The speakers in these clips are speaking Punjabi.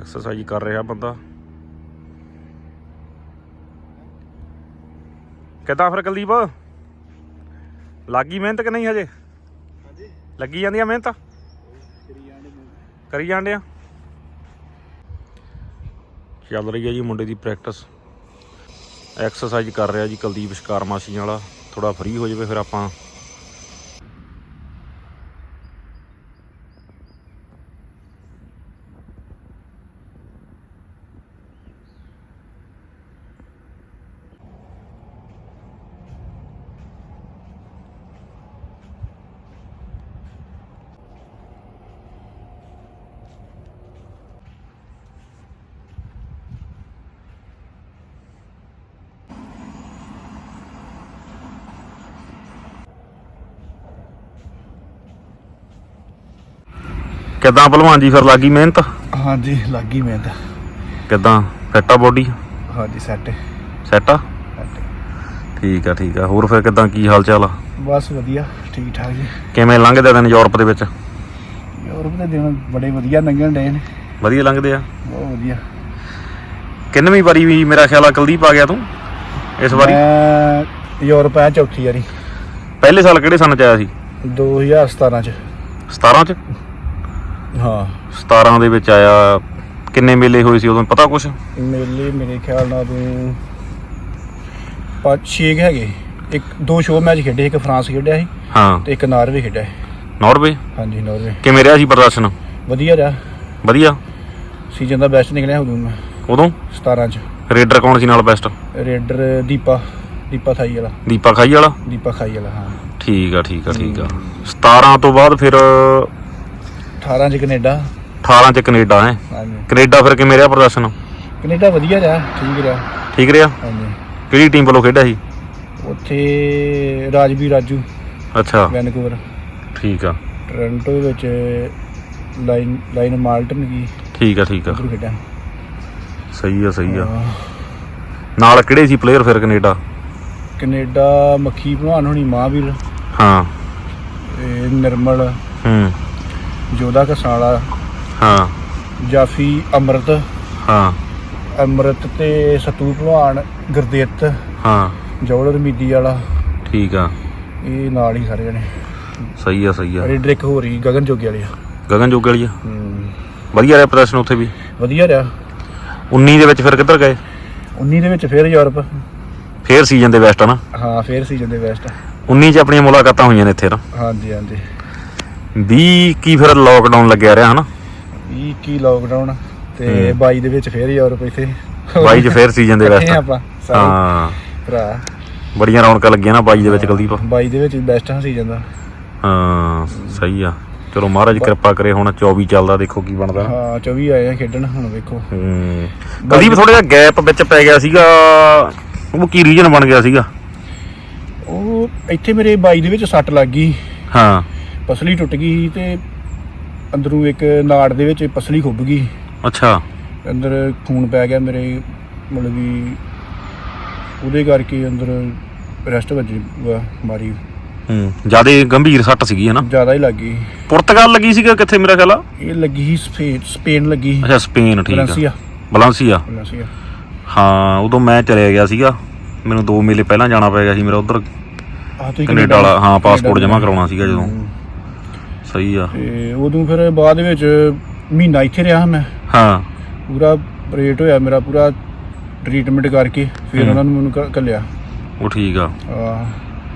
ਐਕਸਰਸਾਈਜ਼ ਕਰ ਰਿਹਾ ਬੰਦਾ। ਕਿੱਦਾਂ ਫਿਰ ਕੁਲਦੀਪ? ਲੱਗੀ ਮਿਹਨਤ ਕਿ ਨਹੀਂ ਹਜੇ? ਹਾਂਜੀ। ਲੱਗੀ ਜਾਂਦੀ ਆ ਮਿਹਨਤ? ਕਰੀ ਜਾਂਦੇ ਆ? ਚੱਲ ਰਹੀ ਹੈ ਜੀ ਮੁੰਡੇ ਦੀ ਪ੍ਰੈਕਟਿਸ ਐਕਸਰਸਾਈਜ਼ ਕਰ ਰਿਹਾ ਜੀ ਕੁਲਦੀਪ ਸ਼ਿਕਾਰ ਮਾਸ਼ੀ ਵਾਲਾ। ਥੋੜਾ ਫ੍ਰੀ ਹੋ ਜਾਵੇ ਫਿਰ ਆਪਾਂ ਕਿੱਦਾਂ ਭਲਵਾਨ ਜੀ ਫਿਰ ਲੱਗੀ ਮਿਹਨਤ? ਹਾਂਜੀ ਲੱਗੀ ਮਿਹਨਤ। ਕਿੱਦਾਂ? ਫਿੱਟ ਆ ਬੋਡੀ ਹਾਂਜੀ ਸੈੱਟ ਸੈੱਟ ਆ? ਠੀਕ ਆ ਠੀਕ ਆ। ਹੋਰ ਫਿਰ ਕਿੱਦਾਂ ਕੀ ਹਾਲ ਚਾਲ ਆ? ਬਸ ਵਧੀਆ ਠੀਕ ਠਾਕ ਜੀ। ਕਿਵੇਂ ਲੰਘਦੇ ਦਿਨ ਯੂਰਪ ਦੇ ਵਿੱਚ? ਯੂਰਪ ਦੇ ਦਿਨ ਬੜੇ ਵਧੀਆ ਲੰਘਣ ਡਏ ਨੇ। ਵਧੀਆ ਲੰਘਦੇ ਆ? ਬਹੁਤ ਵਧੀਆ। ਕਿੰਨਵੀਂ ਵਾਰੀ ਵੀ ਮੇਰਾ ਖਿਆਲ ਆ ਕੁਲਦੀਪ ਆ ਗਿਆ ਤੂੰ? ਇਸ ਵਾਰੀ? ਮੈਂ ਯੂਰਪ ਆਇਆ ਚੌਥੀ ਵਾਰੀ। ਪਹਿਲੇ ਸਾਲ ਕਿਹੜੇ ਸਨ ਚ ਆਇਆ ਸੀ? 2017 ਚ। 17 ਚ? ਹਾਂ। 17 ਦੇ ਵਿੱਚ ਆਇਆ। ਕਿੰਨੇ ਮੇਲੇ ਹੋਏ ਸੀ ਉਦੋਂ? ਪਤਾ ਕੁਛ? ਮੇਲੇ ਮੇਰੇ ਖਿਆਲ ਨਾਲ ਤੂੰ ਪੰਜ ਛੇ ਕੁ ਹੈਗੇ। ਇੱਕ ਦੋ ਸ਼ੋਅ ਮੈਚ ਖੇਡੇ ਇੱਕ ਫਰਾਂਸ ਖੇਡਿਆ ਸੀ ਹਾਂ। ਤੇ ਇੱਕ ਨਾਰਵੇ ਖੇਡਿਆ ਸੀ। ਨਾਰਵੇ? ਹਾਂਜੀ ਨਾਰਵੇ। ਕਿਵੇਂ ਰਿਹਾ ਸੀ ਪ੍ਰਦਰਸ਼ਨ? ਵਧੀਆ ਰਿਹਾ। ਵਧੀਆ? ਸੀਜ਼ਨ ਦਾ ਬੈਸਟ ਨਿਕਲਿਆ ਉਦੋਂ ਮੈਂ। ਉਦੋਂ? 17 ਚ। ਰੇਡਰ ਕੌਣ ਸੀ ਨਾਲ ਬੈਸਟ ਰੇਡਰ ਦੀਪਾ ਦੀਪਾ ਥਾਈ ਵਾਲਾ। ਦੀਪਾ ਖਾਈ ਵਾਲਾ? ਦੀਪਾ ਖਾਈ ਵਾਲਾ ਹਾਂ। ਠੀਕ ਆ ਠੀਕ ਆ ਠੀਕ ਆ। 17 ਤੋਂ ਬਾਅਦ ਫਿਰ 18 ਚ ਕੈਨੇਡਾ। 18 ਚ ਕੈਨੇਡਾ ਹੈ। ਹਾਂਜੀ। ਕੈਨੇਡਾ ਫਿਰ ਕਿਵੇਂ ਰਿਹਾ ਪ੍ਰਦਰਸ਼ਨ? ਕੈਨੇਡਾ ਵਧੀਆ ਰਿਹਾ ਠੀਕ ਰਿਹਾ। ਠੀਕ ਰਿਹਾ? ਹਾਂਜੀ। ਕਿਹੜੀ ਟੀਮ ਵੱਲੋਂ ਖੇਡਿਆ ਸੀ? ਉੱਥੇ ਰਾਜਵੀਰ ਰਾਜੂ ਅੱਛਾ। ਵੈਨਕੂਵਰ। ਠੀਕ ਆ। ਟੋਰਾਂਟੋ ਵਿੱਚ ਲਾਈਨ ਲਾਈਨ ਮਾਲਟਨ ਕੀ ਠੀਕ ਆ ਠੀਕ ਆ। ਉੱਧਰ ਖੇਡਿਆ। ਸਹੀ ਆ ਸਹੀ ਆ। ਨਾਲ ਕਿਹੜੇ ਸੀ ਪਲੇਅਰ ਫਿਰ ਕੈਨੇਡਾ? ਕੈਨੇਡਾ ਮੱਖੀ ਭਲਵਾਨ ਹੋਣੀ ਮਹਾਂਵੀਰ। ਹਾਂ। ਤੇ ਨਿਰਮਲ। ਹੂੰ। ਜੋਧਾ ਕਸਾਲਾ ਹਾਂ। ਜਾਫੀ ਅਮਰਤ ਹਾਂ। ਅਮਰਤ ਤੇ ਸਤੂ ਭਲਵਾਨ ਗੁਰਦੇਵ ਹਾਂ। ਜੌਲਰ ਮੀਦੀ ਵਾਲਾ। ਠੀਕ ਆ। ਇਹ ਨਾਲ ਹੀ ਸਾਰੇ ਜਣੇ। ਸਹੀ ਆ ਸਹੀ ਆ। ਰੇਡਰ ਇੱਕ ਹੋਰ ਹੀ ਗਗਨ ਜੋਗੀ ਵਾਲੀ ਆ। ਗਗਨ ਜੋਗ ਵਾਲੀ ਆ? ਹੂੰ। ਵਧੀਆ ਰਿਹਾ ਪ੍ਰਦਰਸ਼ਨ ਉੱਥੇ ਵੀ? ਵਧੀਆ ਰਿਹਾ। 19 ਦੇ ਵਿੱਚ ਫਿਰ ਕਿੱਧਰ ਗਏ? 19 ਦੇ ਵਿੱਚ ਫਿਰ ਯੂਰਪ। ਫੇਰ ਸੀਜ਼ਨ ਦੇ ਬੈਸਟ ਆ ਨਾ? ਹਾਂ ਫਿਰ ਸੀਜ਼ਨ ਦੇ ਬੈਸਟ 19 ਚ ਆਪਣੀਆਂ ਮੁਲਾਕਾਤਾਂ ਹੋਈਆਂ ਨੇ ਇੱਥੇ ਨਾ। ਹਾਂਜੀ ਹਾਂਜੀ। 20 ਕੀ ਫਿਰ ਲੋਕਡਾਊਨ ਲੱਗਿਆ ਰਿਹਾ ਹਨਾ? ਇਹ ਕੀ ਲੋਕਡਾਊਨ ਤੇ ਹੂੰ। 22 ਦੇ ਵਿੱਚ ਫਿਰ ਯੂਰਪ ਇੱਥੇ 22 ਚ ਫੇਰ ਸੀਜ਼ਨ ਦੇ ਬੈਸਟ ਆਪਾਂ ਹਾਂ। ਭਰਾ। ਬੜੀਆਂ ਰੌਣਕਾਂ ਲੱਗੀਆਂ ਨਾ 22 ਦੇ ਵਿੱਚ ਕੁਲਦੀਪ। 22 ਦੇ ਵਿੱਚ ਬੈਸਟ ਹਾਂ ਸੀਜ਼ਨ ਦਾ। ਹਾਂ ਸਹੀ ਆ। ਚਲੋ ਮਹਾਰਾਜ ਕਿਰਪਾ ਕਰੇ ਹੁਣ 24 ਚੱਲਦਾ ਦੇਖੋ ਕੀ ਬਣਦਾ। ਹਾਂ 24 ਆਏ ਆ ਖੇਡਣ ਹੁਣ ਵੇਖੋ। ਹੂੰ। ਕੁਲਦੀਪ ਥੋੜਾ ਜਿਹਾ ਗੈਪ ਵਿੱਚ ਪੈ ਗਿਆ ਸੀਗਾ। ਉਹ ਕੀ ਰੀਜਨ ਬਣ ਗਿਆ ਸੀਗਾ? ਉਹ ਇੱਥੇ ਮੇਰੇ 22 ਦੇ ਵਿੱਚ ਸੱਟ ਲੱਗ ਗਈ। ਹਾਂ। ਪਸਲੀ ਟੁੱਟ ਗਈ ਸੀ ਤੇ ਅੰਦਰੋਂ ਇੱਕ ਨਾੜ ਦੇ ਵਿੱਚ ਪਸਲੀ ਖੁੱਭ ਗਈ ਅੱਛਾ। ਅੰਦਰ ਖੂਨ ਪੈ ਗਿਆ ਮੇਰੇ ਮਤਲਬ ਵੀ ਉਹਦੇ ਕਰਕੇ ਅੰਦਰ ਰੈਸਟ ਵੱਜੀ ਵਾ- ਮਾਰੀ। ਹੂੰ ਜਿਆਦੇ ਗੰਭੀਰ ਸੱਟ ਸੀਗੀ ਹਨਾ ਜ਼ਿਆਦਾ ਹੀ ਲੱਗ। ਪੁਰਤਗਾਲ ਲੱਗੀ ਸੀਗਾ ਕਿੱਥੇ ਮੇਰਾ ਖਿਆਲ ਆ? ਇਹ ਲੱਗੀ ਸੀ ਸਪੇਨ ਸਪੇਨ ਲੱਗੀ ਅੱਛਾ ਸਪੇਨ ਠੀਕ ਆ। ਵੈਲੈਂਸੀਆ ਬਲਾਂਸੀਆ। ਵੈਲੈਂਸੀਆ ਹਾਂ ਉਦੋਂ ਮੈਂ ਚਲਿਆ ਗਿਆ ਸੀਗਾ। ਮੈਨੂੰ 2 ਮੇਲੇ ਪਹਿਲਾਂ ਜਾਣਾ ਪੈ ਗਿਆ ਸੀ ਮੇਰਾ ਉਧਰ। ਆਹ ਤੁਸੀਂ ਕੈਨੇਡਾ ਵਾਲਾ ਹਾਂ ਪਾਸਪੋਰਟ ਜਮ੍ਹਾਂ ਕਰਾਉਣਾ ਸੀਗਾ ਜਦੋਂ। ਹੂੰ। ਸਹੀ ਆ। ਤੇ ਉਦੋਂ ਫਿਰ ਬਾਅਦ ਵਿੱਚ ਮਹੀਨਾ ਇੱਥੇ ਰਿਹਾ ਮੈਂ। ਹਾਂ। ਪੂਰਾ ਰੇਟ ਹੋਇਆ ਮੇਰਾ ਪੂਰਾ ਟ੍ਰੀਟਮੈਂਟ ਕਰਕੇ ਫਿਰ ਹੂੰ। ਉਹਨਾਂ ਨੂੰ ਮੈਨੂੰ ਕ- ਘੱਲਿਆ। ਉਹ ਠੀਕ ਆ। ਆਹ,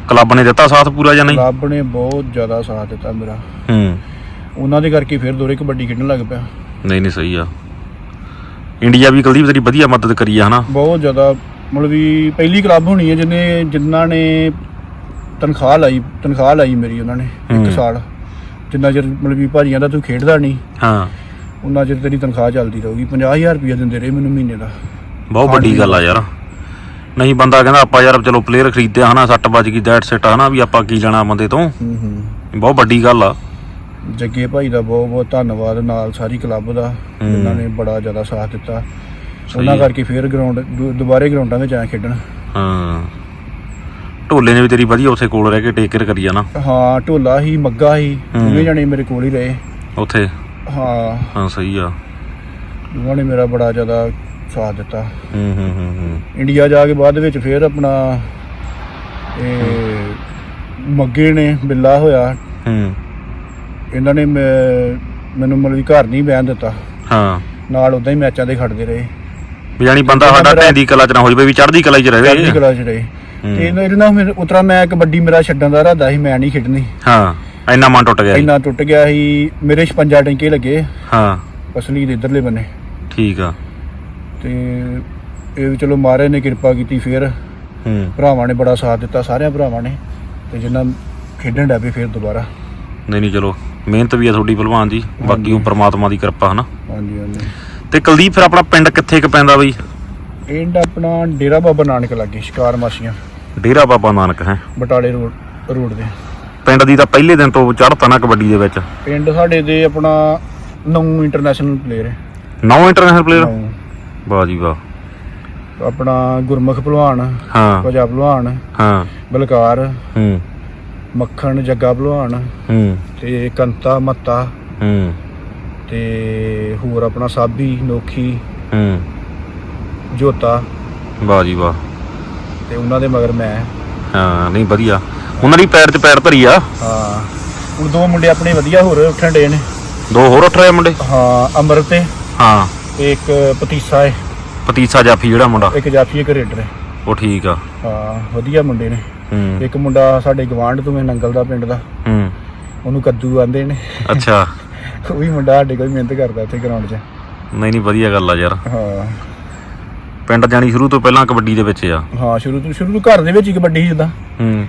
ਕਲੱਬ ਨੇ ਦਿੱਤਾ ਸਾਥ ਪੂਰਾ ਜਾਂ ਨਹੀਂ? ਕਲੱਬ ਨੇ ਬਹੁਤ ਜ਼ਿਆਦਾ ਸਾਥ ਦਿੱਤਾ ਮੇਰਾ। ਹੂੰ। ਉਹਨਾਂ ਦੇ ਕਰਕੇ ਫਿਰ ਦੋਰੇ ਕਬੱਡੀ ਖੇਡਣ ਲੱਗ ਪਿਆ। ਨਹੀਂ ਨਹੀਂ ਸਹੀ ਆ। ਇੰਡੀਆ ਵੀ ਕੁਲਦੀਪ ਤੇਰੀ ਵਧੀਆ ਮਦਦ ਕਰੀ ਆ ਹਨਾ? ਬਹੁਤ ਜ਼ਿਆਦਾ ਮਤਲਬ ਵੀ ਪਹਿਲੀ ਕਲੱਬ ਹੋਣੀ ਹੈ ਜਿਹਨੇ ਜਿਨ੍ਹਾਂ ਨੇ ਤਨਖਾਹ ਲਾਈ ਤਨਖਾਹ ਲਾਈ ਮੇਰੀ ਉਹਨਾਂ ਨੇ ਹੂੰ। ਇੱਕ ਸਾਲ। ਜਿੰਨਾ ਚਿਰ ਮਤਲਬ ਵੀ ਭਾਜੀਆਂ ਦਾ ਤੂੰ ਖੇਡਦਾ ਨਹੀਂ ਹਾਂ। ਉਹਨਾਂ ਚਿਰ ਤੇਰੀ ਤਨਖਾਹ ਚੱਲਦੀ ਰਹੂਗੀ 50000 ਰੁਪਏ ਦਿੰਦੇ ਰਹੇ ਮੈਨੂੰ ਮਹੀਨੇ ਦਾ। ਬਹੁਤ ਵੱਡੀ ਗੱਲ ਆ ਯਾਰ। ਨਹੀਂ ਬੰਦਾ ਕਹਿੰਦਾ ਆਪਾਂ ਯਾਰ ਚਲੋ ਪਲੇਅਰ ਖਰੀਦਿਆ ਹਨਾ ਸੱਟ ਵੱਜ ਗਈ ਦੈਟ ਸਿਟ ਹਨਾ ਵੀ ਆਪਾਂ ਕੀ ਲੈਣਾ ਬੰਦੇ ਤੋਂ। ਹੂੰ ਹੂੰ। ਬਹੁਤ ਵੱਡੀ ਗੱਲ ਆ। ਜੱਗੇ ਭਾਈ ਦਾ ਬਹੁਤ ਬਹੁਤ ਧੰਨਵਾਦ ਨਾਲ ਸਾਰੀ ਕਲੱਬ ਦਾ। ਜਿਨ੍ਹਾਂ ਨੇ ਬੜਾ ਜ਼ਿਆਦਾ ਸਾਥ ਦਿੱਤਾ। ਉਹਨਾਂ। ਕਰਕੇ ਫਿਰ ਗਰਾਊਂਡ ਦੁਬਾਰੇ ਗਰਾਊਂਡਾਂ ਵਿੱਚ ਆਇਆ ਖੇਡਣ। ਹਾਂ। ਢੋਲੇ ਨੇ ਵੀ ਤੇਰੀ ਵਧੀਆ ਉੱਥੇ ਕੋਲ ਰਹਿ ਕੇ ਟੇਕ ਕੇਅਰ ਕਰੀ ਨਾ ਹਾਂ ਢੋਲਾ ਹੀ ਮੱਗਾ ਹੀ ਹੂੰ। ਦੋਵੇਂ ਜਣੇ ਮੇਰੇ ਕੋਲ ਹੀ ਰਹੇ। ਉੱਥੇ? ਹਾਂ। ਹਾਂ ਸਹੀ ਆ। ਉਹਨਾਂ ਨੇ ਮੇਰਾ ਬੜਾ ਜ਼ਿਆਦਾ ਸਾਥ ਦਿੱਤਾ। ਹੂੰ ਹੂੰ ਹੂੰ ਹੂੰ। ਇੰਡੀਆ ਜਾ ਕੇ ਬਾਅਦ ਵਿੱਚ ਫਿਰ ਆਪਣਾ ਇਹ ਮੱਗੇ ਨੇ ਬਿੱਲਾ ਹੋਇਆ। ਹੂੰ। ਇਹਨਾਂ ਨੇ ਮੈਂ- ਮੈਨੂੰ ਮਤਲਬ ਵੀ ਘਰ ਨਹੀਂ ਬਹਿਣ ਦਿੱਤਾ। ਹਾਂ। ਨਾਲ ਉਦਾਂ ਹੀ ਮੈਚਾਂ ਦੇ ਖੜਦੇ ਰਹੇ। ਵੀ ਬੰਦਾ ਸਾਡਾ ਟੈਂਦੀ ਕਲਾ ਚ ਨਾ ਹੋ ਜਾਵੇ ਵੀ ਚੜ੍ਹਦੀ ਕਲਾ ਚ ਚੜ੍ਹਦੀ ਰਹੇ ਕਲਾ ਚ ਰਹੇ। ਤੇ ਇਹਨਾਂ ਮੇਰੇ ਉਤਰਾ ਮੈਂ ਕਬੱਡੀ ਮੇਰਾ ਛੱਡਣ ਦਾ ਇਰਾਦਾ ਸੀ ਮੈਂ ਨਹੀਂ ਖੇਡਣੀ। ਹਾਂ ਇੰਨਾ ਮਨ ਟੁੱਟ ਗਿਆ ਜੀ। ਇੰਨਾ ਟੁੱਟ ਗਿਆ ਸੀ। ਮੇਰੇ 56 ਟੈਂਕੇ ਲੱਗੇ। ਹਾਂ। ਅਸਲੀ ਦੇ ਇਧਰਲੇ ਬੰਨੇ। ਠੀਕ ਆ। ਤੇ ਇਹ ਵੀ ਚਲੋ ਮਹਾਰਾਜ ਨੇ ਕਿਰਪਾ ਕੀਤੀ ਫਿਰ। ਹੂੰ। ਭਰਾਵਾਂ ਨੇ ਬੜਾ ਸਾਥ ਦਿੱਤਾ ਸਾਰਿਆਂ ਭਰਾਵਾਂ ਨੇ। ਤੇ ਜਿੰਨਾ ਖੇਡਣ ਡਿਆ ਪਏ ਫਿਰ ਦੁਬਾਰਾ। ਨਹੀਂ ਨਹੀਂ ਚਲੋ ਮਿਹਨਤ ਵੀ ਆ ਤੁਹਾਡੀ ਭਲਵਾਨ ਦੀ। ਬਾਕੀ ਉਹ ਪ੍ਰਮਾਤਮਾ ਦੀ ਕਿਰਪਾ ਹਨਾ? ਹਾਂਜੀ ਹਾਂਜੀ। ਤੇ ਕੁਲਦੀਪ ਫਿਰ ਆਪਣਾ ਪਿੰਡ ਕਿੱਥੇ ਕ ਪੈਂਦਾ ਬਈ? ਪਿੰਡ ਆਪਣਾ ਡੇਰਾ ਬਾਬਾ ਨਾਨਕ ਲੱਗੇ ਸ਼ਿਕਾਰ ਮਾਸੀਆਂ। ਡੇਰਾ ਬਾਬਾ ਨਾਨਕ ਹੈ? ਬਟਾਲੇ ਰੋਡ ਰੋਡ ਦੇ ਪਿੰਡ ਦੀ ਤਾਂ ਪਹਿਲੇ ਦਿਨ ਤੋਂ ਚੜ੍ਹਤਾ ਨਾ ਕਬੱਡੀ ਦੇ ਵਿੱਚ। ਪਿੰਡ ਸਾਡੇ ਦੇ ਆਪਣਾ ਨੌ ਇੰਟਰਨੈਸ਼ਨਲ ਪਲੇਅਰ ਹੈ। ਨੌ ਇੰਟਰਨੈਸ਼ਨਲ ਪਲੇਅਰ ਨੌਂ। ਵਾਹ ਜੀ ਵਾਹ। ਆਪਣਾ ਗੁਰਮੁਖ ਭਲਵਾਨ ਹਾਂ। ਭਜਾ ਭਲਵਾਨ ਹਾਂ। ਬਲਕਾਰ ਹੂੰ। ਮੱਖਣ ਜੱਗਾ ਭਲਵਾਨ ਹੂੰ। ਤੇ ਕੰਤਾ ਮੱਤਾ ਹੂੰ। ਤੇ ਹੋਰ ਆਪਣਾ ਸਾਬੀ ਨੋਖੀ ਹੂੰ। ਜੋਤਾ। ਵਾਹ ਜੀ ਵਾਹ। ਤੇ ਉਹਨਾਂ ਦੇ ਮਗਰ ਮੈਂ। ਹਾਂ ਨਹੀਂ ਵਧੀਆ। ਉਹਨਾਂ ਦੀ ਪੈਰ 'ਚ ਪੈਰ ਧਰੀ ਆ। ਹਾਂ। ਹੁਣ ਦੋ ਮੁੰਡੇ ਆਪਣੇ ਵਧੀਆ ਹੋਰ ਉੱਠਣ ਡੇ ਨੇ। ਦੋ ਹੋਰ ਉੱਠ ਰਹੇ ਮੁੰਡੇ? ਹਾਂ ਅਮਰਤ ਤੇ ਹਾਂ। ਤੇ ਇੱਕ ਪਤੀਸਾ ਹੈ ਪਤੀਸਾ ਜਾਫੀ ਜਿਹੜਾ ਮੁੰਡਾ? ਇੱਕ ਜਾਫੀ ਇੱਕ ਰੇਡਰ ਹੈ ਉਹ ਠੀਕ ਆ। ਹਾਂ ਵਧੀਆ ਮੁੰਡੇ ਨੇ। ਹੂੰ। ਇੱਕ ਮੁੰਡਾ ਸਾਡੇ ਗਵਾਂਢ ਤੋਂ ਹੈ ਨੰਗਲ ਦਾ ਪਿੰਡ ਦਾ। ਹੂੰ। ਉਹਨੂੰ ਕੱਦੂ ਆਂਦੇ ਨੇ। ਅੱਛਾ। ਉਹ ਵੀ ਮੁੰਡਾ ਸਾਡੇ ਕੋਲ ਮਿਹਨਤ ਕਰਦਾ ਉੱਥੇ ਗਰਾਊਂਡ 'ਚ। ਨਹੀਂ ਨਹੀਂ ਵਧੀਆ ਗੱਲ ਆ ਯਾਰ। ਹਾਂ। ਪਿੰਡ ਜਾਣੀ ਸ਼ੁਰੂ ਤੋਂ ਪਹਿਲਾਂ ਕਬੱਡੀ ਦੇ ਵਿੱਚ ਆ। ਹਾਂ ਸ਼ੁਰੂ ਤੋਂ ਸ਼ੁਰੂ ਤੋਂ ਘਰ ਦੇ ਵਿੱਚ ਹੀ ਕਬੱਡੀ ਸੀ ਜਿੱਦਾਂ। ਹੂੰ।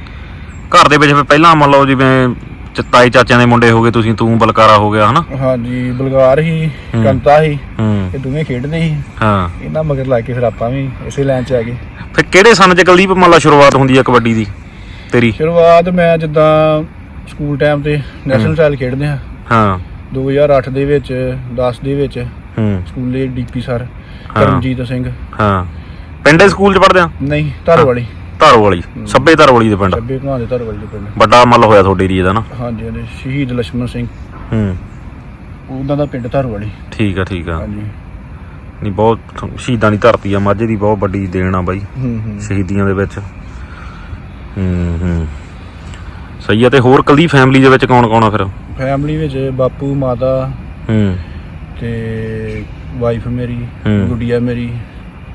ਘਰ ਦੇ ਵਿੱਚ ਫਿਰ ਪਹਿਲਾਂ ਮੰਨ ਲਓ ਜਿਵੇਂ ਚ- ਤਾਏ ਚਾਚਿਆਂ ਦੇ ਮੁੰਡੇ ਹੋ ਗਏ ਤੁਸੀਂ ਤੂੰ ਬਲਕਾਰਾ ਹੋ ਗਿਆ ਹਨਾ? ਹਾਂਜੀ ਬਲਗਾਰ ਹੀ ਹੂੰ। ਕੰਤਾ ਹੀ ਹੂੰ। ਇਹ ਦੋਵੇਂ ਖੇਡਦੇ ਸੀ। ਹਾਂ। ਇਹਨਾਂ ਮਗਰ ਲੱਗ ਕੇ ਫਿਰ ਆਪਾਂ ਵੀ ਇਸੇ ਲਾਈਨ 'ਚ ਆ ਗਏ। ਫਿਰ ਕਿਹੜੇ ਸਨ ਚ ਕੁਲਦੀਪ ਮੰਨ ਲਾ ਸ਼ੁਰੂਆਤ ਹੁੰਦੀ ਆ ਕਬੱਡੀ ਦੀ ਤੇਰੀ? ਸ਼ੁਰੂਆਤ ਮੈਂ ਜਿੱਦਾਂ ਸਕੂਲ ਟਾਈਮ ਤੇ ਨੈਸ਼ਨਲ ਸਟਾਈਲ ਖੇਡਦੇ ਆ। ਹਾਂ। 2008 ਦੇ ਵਿੱਚ 10 ਦੇ ਵਿੱਚ ਹੂੰ। ਸਕੂਲੇ ਡੀਪੀ ਸਰ ਹਾਂ। ਕਰਮਜੀਤ ਸਿੰਘ। ਹਾਂ। ਪਿੰਡੇ ਸਕੂਲ ਚ ਪੜਦੇ ਆ? ਨਹੀਂ ਧਰ ਵਾਲੀ ਸੱਬੇ ਧਾਰੋ ਦੇ ਪਿੰਡ। ਸੱਬੇ ਭਰਾ ਦੇ ਧਰ ਦੇ ਪਿੰਡ। ਵੱਡਾ ਮੱਲ ਹੋਇਆ ਤੁਹਾਡੇ ਏਰੀਏ ਦਾ ਨਾ। ਹਾਂਜੀ ਹਾਂਜੀ। ਸ਼ਹੀਦ ਲਛਮਣ ਸਿੰਘ। ਹੂੰ। ਉਹਨਾਂ ਦਾ ਪਿੰਡ ਧਰ ਠੀਕ ਆ ਠੀਕ ਆ। ਹਾਂਜੀ। ਨਹੀਂ ਬਹੁਤ ਸ਼ਹੀਦਾਂ ਦੀ ਧਰਤੀ ਆ। ਮਾਝੇ ਦੀ ਬਹੁਤ ਵੱਡੀ ਦੇਣ ਆ ਬਾਈ। ਹੂੰ ਹੂੰ। ਸ਼ਹੀਦੀਆਂ ਦੇ ਵਿੱਚ। ਹੂੰ ਹੂੰ। ਸਹੀ ਆ। ਤੇ ਹੋਰ ਕੱਲੀ ਫੈਮਿਲੀ ਦੇ ਵਿੱਚ ਕੌਣ ਕੌਣ ਆ ਫਿਰ? ਫੈਮਿਲੀ ਵਿੱਚ ਬਾਪੂ ਮਾਤਾ ਹੂੰ। ਤੇ ਵਾਈਫ ਮੇਰੀ ਹੂੰ। ਗੁੜੀਆ ਮੇਰੀ।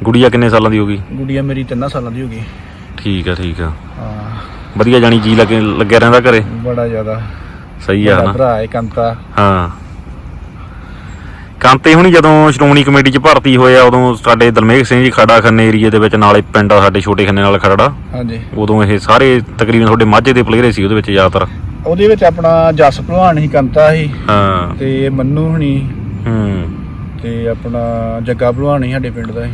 ਗੁੜੀਆ ਕਿੰਨੇ ਸਾਲਾਂ ਦੀ ਹੋ ਗਈ? ਗੁੜੀਆ ਮੇਰੀ 3 ਸਾਲਾਂ ਦੀ ਹੋ ਗਈ। ਠੀਕ ਆ ਠੀਕ ਆ। ਹਾਂ। ਵਧੀਆ ਜਾਣੀ ਜੀ ਲੱਗੇ ਲੱਗਿਆ ਰਹਿੰਦਾ ਘਰੇ? ਬੜਾ ਜ਼ਿਆਦਾ। ਸਹੀ ਆ ਹਨਾ। ਭਰਾ ਹੈ ਕੰਤਾ ਹਾਂ। ਕਾਂਤੇ ਹੁਣੀ ਜਦੋਂ ਸ਼੍ਰੋਮਣੀ ਕਮੇਟੀ 'ਚ ਭਰਤੀ ਹੋਏ ਆ ਉਦੋਂ ਸਾਡੇ ਦਲਮੇਘ ਸਿੰਘ ਜੀ ਖੜਾ ਖੰਨੇ ਏਰੀਏ ਦੇ ਵਿੱਚ ਨਾਲੇ ਪਿੰਡ ਆ ਸਾਡੇ ਛੋਟੇ ਖੰਨੇ ਨਾਲ ਖਰੜਾ। ਹਾਂਜੀ। ਉਦੋਂ ਇਹ ਸਾਰੇ ਤਕਰੀਬਨ ਤੁਹਾਡੇ ਮਾਝੇ ਦੇ ਪਲੇਅਰ ਸੀ ਉਹਦੇ ਵਿੱਚ ਜ਼ਿਆਦਾਤਰ। ਉਹਦੇ ਵਿੱਚ ਆਪਣਾ ਜਸ ਭਲਵਾਨ ਹੀ ਕੰਤਾ ਸੀ ਹਾਂ। ਤੇ ਮੰਨੂ ਹਣੀ। ਹੂੰ। ਤੇ ਆਪਣਾ ਜੱਗਾ ਭਲਵਾਨ ਹੀ ਸਾਡੇ ਪਿੰਡ ਦਾ ਸੀ।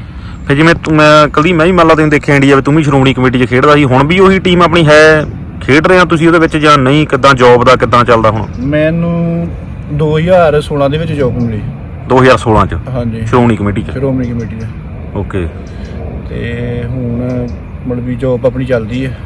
ਫਿਰ ਜਿਵੇਂ ਤੂੰ ਮੈਂ ਕਦੀ ਮੈਂ ਵੀ ਮੰਨ ਲਾ ਤੈਨੂੰ ਦੇਖਿਆ ਇੰਡੀਆ ਵਿੱਚ ਤੂੰ ਵੀ ਸ਼੍ਰੋਮਣੀ ਕਮੇਟੀ 'ਚ ਖੇਡਦਾ ਸੀ। ਹੁਣ ਵੀ ਉਹੀ ਟੀਮ ਆਪਣੀ ਹੈ ਖੇਡ ਰਹੇ ਆ ਤੁਸੀਂ ਉਹਦੇ ਵਿੱਚ ਜਾਂ ਨਹੀਂ? ਕਿਦਾਂ ਜੌਬ ਦਾ ਕਿਦਾਂ ਚੱਲਦਾ ਹੁਣ? ਮੈਨੂੰ 2016 ਦੇ ਵਿੱਚ ਜੌਬ ਮਿਲੀ। 2016 'ਚ? ਹਾਂਜੀ। ਸ਼੍ਰੋਮਣੀ ਕਮੇਟੀ 'ਚ? ਸ਼੍ਰੋਮਣੀ ਕਮੇਟੀ ਦਾ ਓਕੇ। ਤੇ ਹੁਣ ਮਤਲਬ ਵੀ ਜੌਬ ਆਪਣੀ ਚੱਲਦੀ ਹੈ।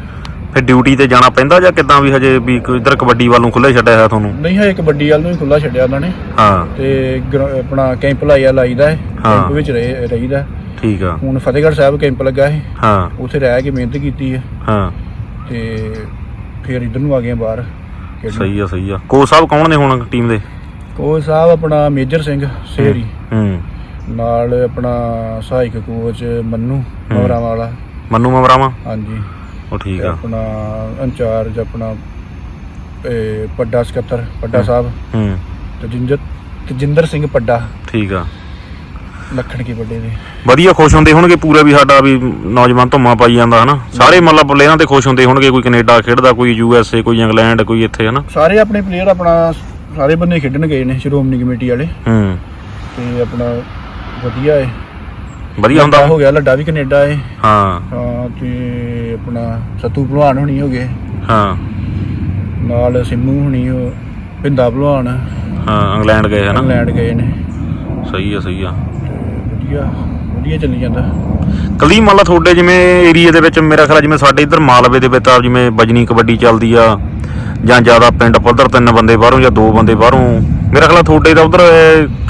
ਫਿਰ ਡਿਊਟੀ ਤੇ ਜਾਣਾ ਪੈਂਦਾ ਜਾਂ ਕਿਦਾਂ ਵੀ ਹਜੇ ਵੀ ਕੋਈ ਇਧਰ ਕਬੱਡੀ ਵੱਲ ਖੁੱਲੇ ਛੱਡਿਆ ਹੋਇਆ ਤੁਹਾਨੂੰ? ਨਹੀਂ ਹੈ ਕਬੱਡੀ ਵੱਲ ਨੂੰ ਹੀ ਖੁੱਲਾ ਛੱਡਿਆ ਉਹਨਾਂ ਨੇ। ਹਾਂ। ਤੇ ਗਰ- ਆਪਣਾ ਕੈਂਪ ਲਾਇਆ ਲਾਈਦਾ ਹੈ। ਹਾਂ। ਕੈਂਪ ਵਿੱਚ ਰਹੇ ਰਹੀਦਾ ਠੀਕ ਆ। ਹੁਣ ਫਤਿਹਗੜ੍ਹ ਸਾਹਿਬ ਕੈਂਪ ਲੱਗਾ ਹੈ। ਹਾਂ। ਉੱਥੇ ਰਹਿ ਕੇ ਮਿਹਨਤ ਕੀਤੀ ਹੈ ਹਾਂ। ਤੇ ਫਿਰ ਇਧਰ ਨੂੰ ਆ ਗਏ ਬਾਹਰ। ਖੇਡਣ। ਸਹੀ ਆ ਸਹੀ ਆ। ਕੋਚ ਸਾਹਿਬ ਕੌਣ ਨੇ ਹੁਣ ਟੀਮ ਦੇ? ਕੋਚ ਸਾਹਿਬ ਆਪਣਾ ਮੇਜਰ ਸਿੰਘ ਸੇਰੀ। ਹੂੰ ਨਾਲ ਆਪਣਾ ਸਹਾਇਕ ਕੋਚ ਮੰਨੂ ਮਵਰਾਂ ਵਾਲਾ। ਮੰਨੂ ਮਵਰਾਵਾ? ਹਾਂਜੀ। ਉਹ ਠੀਕ ਤੇ ਆ। ਆਪਣਾ ਇੰਚਾਰਜ ਆਪਣਾ ਇਹ ਪੱਡਾ ਸਕੱਤਰ ਪੱਡਾ ਸਾਹਿਬ। ਹੂੰ। ਤਜਿੰਦਰ ਤਜਿੰਦਰ ਸਿੰਘ ਪੱਡਾ ਠੀਕ ਆ। ਲੱਖਣ ਕੀ ਵੱਡੇ ਦੇ ਵਧੀਆ ਖੁਸ਼ ਹੁੰਦੇ ਹੋਣਗੇ ਪੂਰੇ ਵੀ ਸਾਡਾ ਵੀ ਨੌਜਵਾਨ ਧੁੰਮਾ ਪਾਈ ਜਾਂਦਾ ਹਨਾ? ਸਾਰੇ ਮਤਲਬ ਪਲੇਅਰਾਂ ਤੇ ਖੁਸ਼ ਹੁੰਦੇ ਹੋਣਗੇ ਕੋਈ ਕੈਨੇਡਾ ਖੇਡਦਾ ਕੋਈ ਯੂ ਐਸ ਏ ਕੋਈ ਇੰਗਲੈਂਡ ਕੋਈ ਇੱਥੇ ਹਨਾ? ਸਾਰੇ ਆਪਣੇ ਪਲੇਅਰ ਆਪਣਾ ਸਾਰੇ ਬੰਦੇ ਖੇਡਣ ਗਏ ਨੇ ਸ਼੍ਰੋਮਣੀ ਕਮੇਟੀ ਵਾਲੇ। ਹੂੰ। ਤੇ ਆਪਣਾ ਵਧੀਆ ਹੈ ਵਧੀਆ ਹੁੰਦਾ ਹੋ ਗਿਆ ਲੱਡਾ ਵੀ ਕੈਨੇਡਾ ਹੈ ਹਾਂ। ਹਾਂ ਤੇ ਆਪਣਾ ਸਤੂ ਭਲਵਾਨ ਹੋਣੀ ਹੋ ਗਏ ਹਾਂ। ਨਾਲ ਸਿੰਮੂ ਹੋਣੀ ਉਹ ਪਿੰਦਾ ਭਲਵਾਨ। ਹਾਂ ਇੰਗਲੈਂਡ ਗਏ ਹਨਾ? ਇੰਗਲੈਂਡ ਗਏ ਨੇ। ਸਹੀ ਆ ਸਹੀ ਆ। ਤੇ ਵਧੀਆ ਵਧੀਆ ਚੱਲੀ ਜਾਂਦਾ। ਕਲੀ ਮੰਨ ਲਾ ਤੁਹਾਡੇ ਜਿਵੇਂ ਏਰੀਆ ਦੇ ਵਿੱਚ ਮੇਰਾ ਖਿਆਲ ਜਿਵੇਂ ਸਾਡੇ ਇੱਧਰ ਮਾਲਵੇ ਦੇ ਵਿੱਚ ਆ ਜਿਵੇਂ ਬਜਨੀ ਕਬੱਡੀ ਚੱਲਦੀ ਆ ਜਾਂ ਜ਼ਿਆਦਾ ਪਿੰਡ ਪੱਧਰ ਤਿੰਨ ਬੰਦੇ ਬਾਹਰੋਂ ਜਾਂ ਦੋ ਬੰਦੇ ਬਾਹਰੋਂ। ਮੇਰਾ ਖਿਆਲ ਤੁਹਾਡੇ ਦਾ ਉਧਰ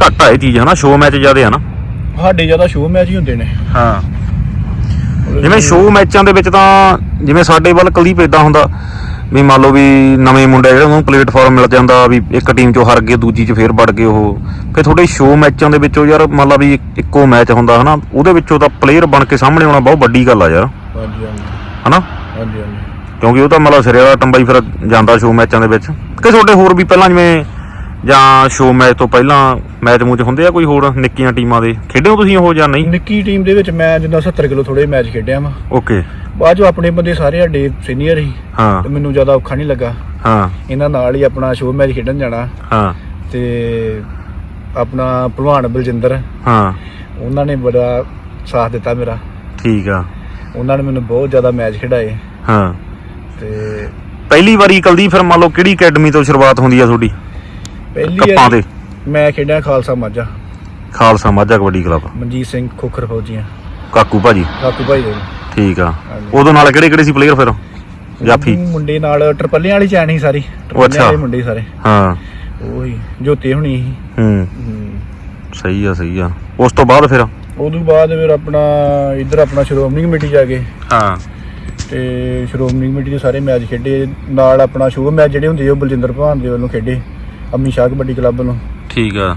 ਘੱਟ ਆ ਇਹ ਚੀਜ਼ ਹਨਾ? ਸ਼ੋ ਮੈਚ ਜ਼ਿਆਦੇ ਆ ਨਾ? ਸਾਡੇ ਜ਼ਿਆਦਾ ਸ਼ੋਅ ਮੈਚ ਹੀ ਹੁੰਦੇ ਨੇ। ਹਾਂ। ਜਿਵੇਂ ਸ਼ੋਅ ਮੈਚਾਂ ਦੇ ਵਿੱਚ ਤਾਂ ਜਿਵੇਂ ਸਾਡੇ ਵੱਲ ਕੁਲਦੀਪ ਇਦਾਂ ਹੁੰਦਾ ਵੀ ਮੰਨ ਲਓ ਵੀ ਨਵੇਂ ਮੁੰਡੇ ਜਿਹੜੇ ਉਹਨੂੰ ਪਲੇਟਫਾਰਮ ਮਿਲ ਜਾਂਦਾ ਵੀ ਇੱਕ ਟੀਮ ਚੋਂ ਹਾਰ ਗਏ ਦੂਜੀ 'ਚ ਫੇਰ ਵੜ ਗਏ ਉਹ। ਫਿਰ ਤੁਹਾਡੇ ਸ਼ੋਅ ਮੈਚਾਂ ਦੇ ਵਿੱਚੋਂ ਯਾਰ ਮੰਨ ਲਾ ਵੀ ਇੱਕ- ਮੈਚ ਹੁੰਦਾ ਹਨਾ ਉਹਦੇ ਵਿੱਚੋਂ ਤਾਂ ਪਲੇਅਰ ਬਣ ਕੇ ਸਾਹਮਣੇ ਆਉਣਾ ਬਹੁਤ ਵੱਡੀ ਗੱਲ ਆ ਯਾਰ। ਹਾਂਜੀ ਹਾਂਜੀ। ਹਨਾ? ਹਾਂਜੀ ਹਾਂਜੀ। ਕਿਉਂਕਿ ਉਹ ਤਾਂ ਮਤਲਬ ਸਿਰੇ ਦਾ ਟੰਬਾਈ ਫਿਰ ਜਾਂਦਾ ਸ਼ੋਅ ਮੈਚਾਂ ਦੇ ਵਿੱਚ। ਕਿ ਤੁਹਾਡੇ ਹੋਰ ਵੀ ਪਹਿਲਾਂ ਜਿਵੇਂ ਜਾਂ ਸ਼ੋਅ ਮੈਚ ਤੋਂ ਪਹਿਲਾਂ ਮੈਚ ਮੂਚ ਹੁੰਦੇ ਆ ਕੋਈ ਹੋਰ ਨਿੱਕੀਆਂ ਟੀਮਾਂ ਦੇ? ਖੇਡੇ ਹੋ ਤੁਸੀਂ ਉਹ ਜਾਂ ਨਹੀਂ? ਨਿੱਕੀ ਟੀਮ ਦੇ ਵਿੱਚ ਮੈਂ ਜਿੱਦਾਂ 70 ਕਿਲੋ ਥੋੜੇ ਮੈਚ ਖੇਡਿਆ ਵਾ। ਓਕੇ ਬਾਅਦ ਚੋਂ ਆਪਣੇ ਬੰਦੇ ਸਾਰੇ ਸਾਡੇ ਸੀਨੀਅਰ ਸੀ। ਹਾਂ। ਤੇ ਮੈਨੂੰ ਜ਼ਿਆਦਾ ਔਖਾ ਨਹੀਂ ਲੱਗਾ। ਹਾਂ। ਇਹਨਾਂ ਨਾਲ ਹੀ ਆਪਣਾ ਸ਼ੋਅ ਮੈਚ ਖੇਡਣ ਜਾਣਾ। ਹਾਂ। ਤੇ ਆਪਣਾ ਭਲਵਾਨ ਬਲਜਿੰਦਰ। ਹਾਂ। ਉਹਨਾਂ ਨੇ ਬੜਾ ਸਾਥ ਦਿੱਤਾ ਮੇਰਾ। ਠੀਕ ਆ। ਉਹਨਾਂ ਨੇ ਮੈਨੂੰ ਬਹੁਤ ਜ਼ਿਆਦਾ ਮੈਚ ਖਿਡਾਏ। ਹਾਂ। ਤੇ ਪਹਿਲੀ ਵਾਰੀ ਕੁਲਦੀਪ ਫਿਰ ਮੰਨ ਲਓ ਕਿਹੜੀ ਅਕੈਡਮੀ ਤੋਂ ਸ਼ੁਰੂਆਤ ਹੁੰਦੀ ਆ ਤੁਹਾਡੀ? ਪਹਿਲੀ ਕੱਪਾਂ ਵਾਰੀ ਮੈਂ ਖੇਡਿਆ ਖਾਲਸਾ ਮਾਝਾ। ਖਾਲਸਾ ਮਾਝਾ ਕਬੱਡੀ ਕਲੱਬ। ਮਨਜੀਤ ਸਿੰਘ ਖੋਖਰ ਫੌਜੀਆਂ ਕਾਕੂ ਭਾਜੀ? ਕਾਕੂ ਭਾਈ ਦੇ ਠੀਕ ਆ। ਹਾਂਜੀ। ਉਦੋਂ ਨਾਲ ਕਿਹੜੇ ਕਿਹੜੇ ਸੀ ਪਲੇਅਰ ਫਿਰ? ਜਾਫੀ? ਮੁੰਡੇ ਨਾਲ ਟਰਪੱਲਿਆਂ ਵਾਲੀ ਚੈਨ ਸੀ ਸਾਰੀ। ਅੱਛਾ। ਵਾਲੇ ਮੁੰਡੇ ਸਾਰੇ। ਹਾਂ। ਉਹੀ ਜੋਤੇ ਹੁਣੀ ਸੀ। ਹੂੰ। ਹੂੰ। ਸਹੀ ਆ ਸਹੀ ਆ। ਉਸ ਤੋਂ ਬਾਅਦ ਫਿਰ? ਉਦੋਂ ਬਾਅਦ ਫਿਰ ਆਪਣਾ ਇੱਧਰ ਆਪਣਾ ਸ਼੍ਰੋਮਣੀ ਕਮੇਟੀ ਜਾ ਕੇ। ਹਾਂ। ਤੇ ਸ਼੍ਰੋਮਣੀ ਕਮੇਟੀ ਦੇ ਸਾਰੇ ਮੈਚ ਖੇਡੇ। ਨਾਲ ਆਪਣਾ ਸ਼ੋਅ ਮੈਚ ਜਿਹੜੇ ਹੁੰਦੇ ਆ ਉਹ ਬਲਜਿੰਦਰ ਭਵਾਨ ਦੇ ਵੱਲੋਂ ਖੇਡੇ। ਅੰਮੀ ਸ਼ਾਹ ਕਬੱਡੀ ਕਲੱਬ ਵੱਲੋਂ। ਠੀਕ ਆ।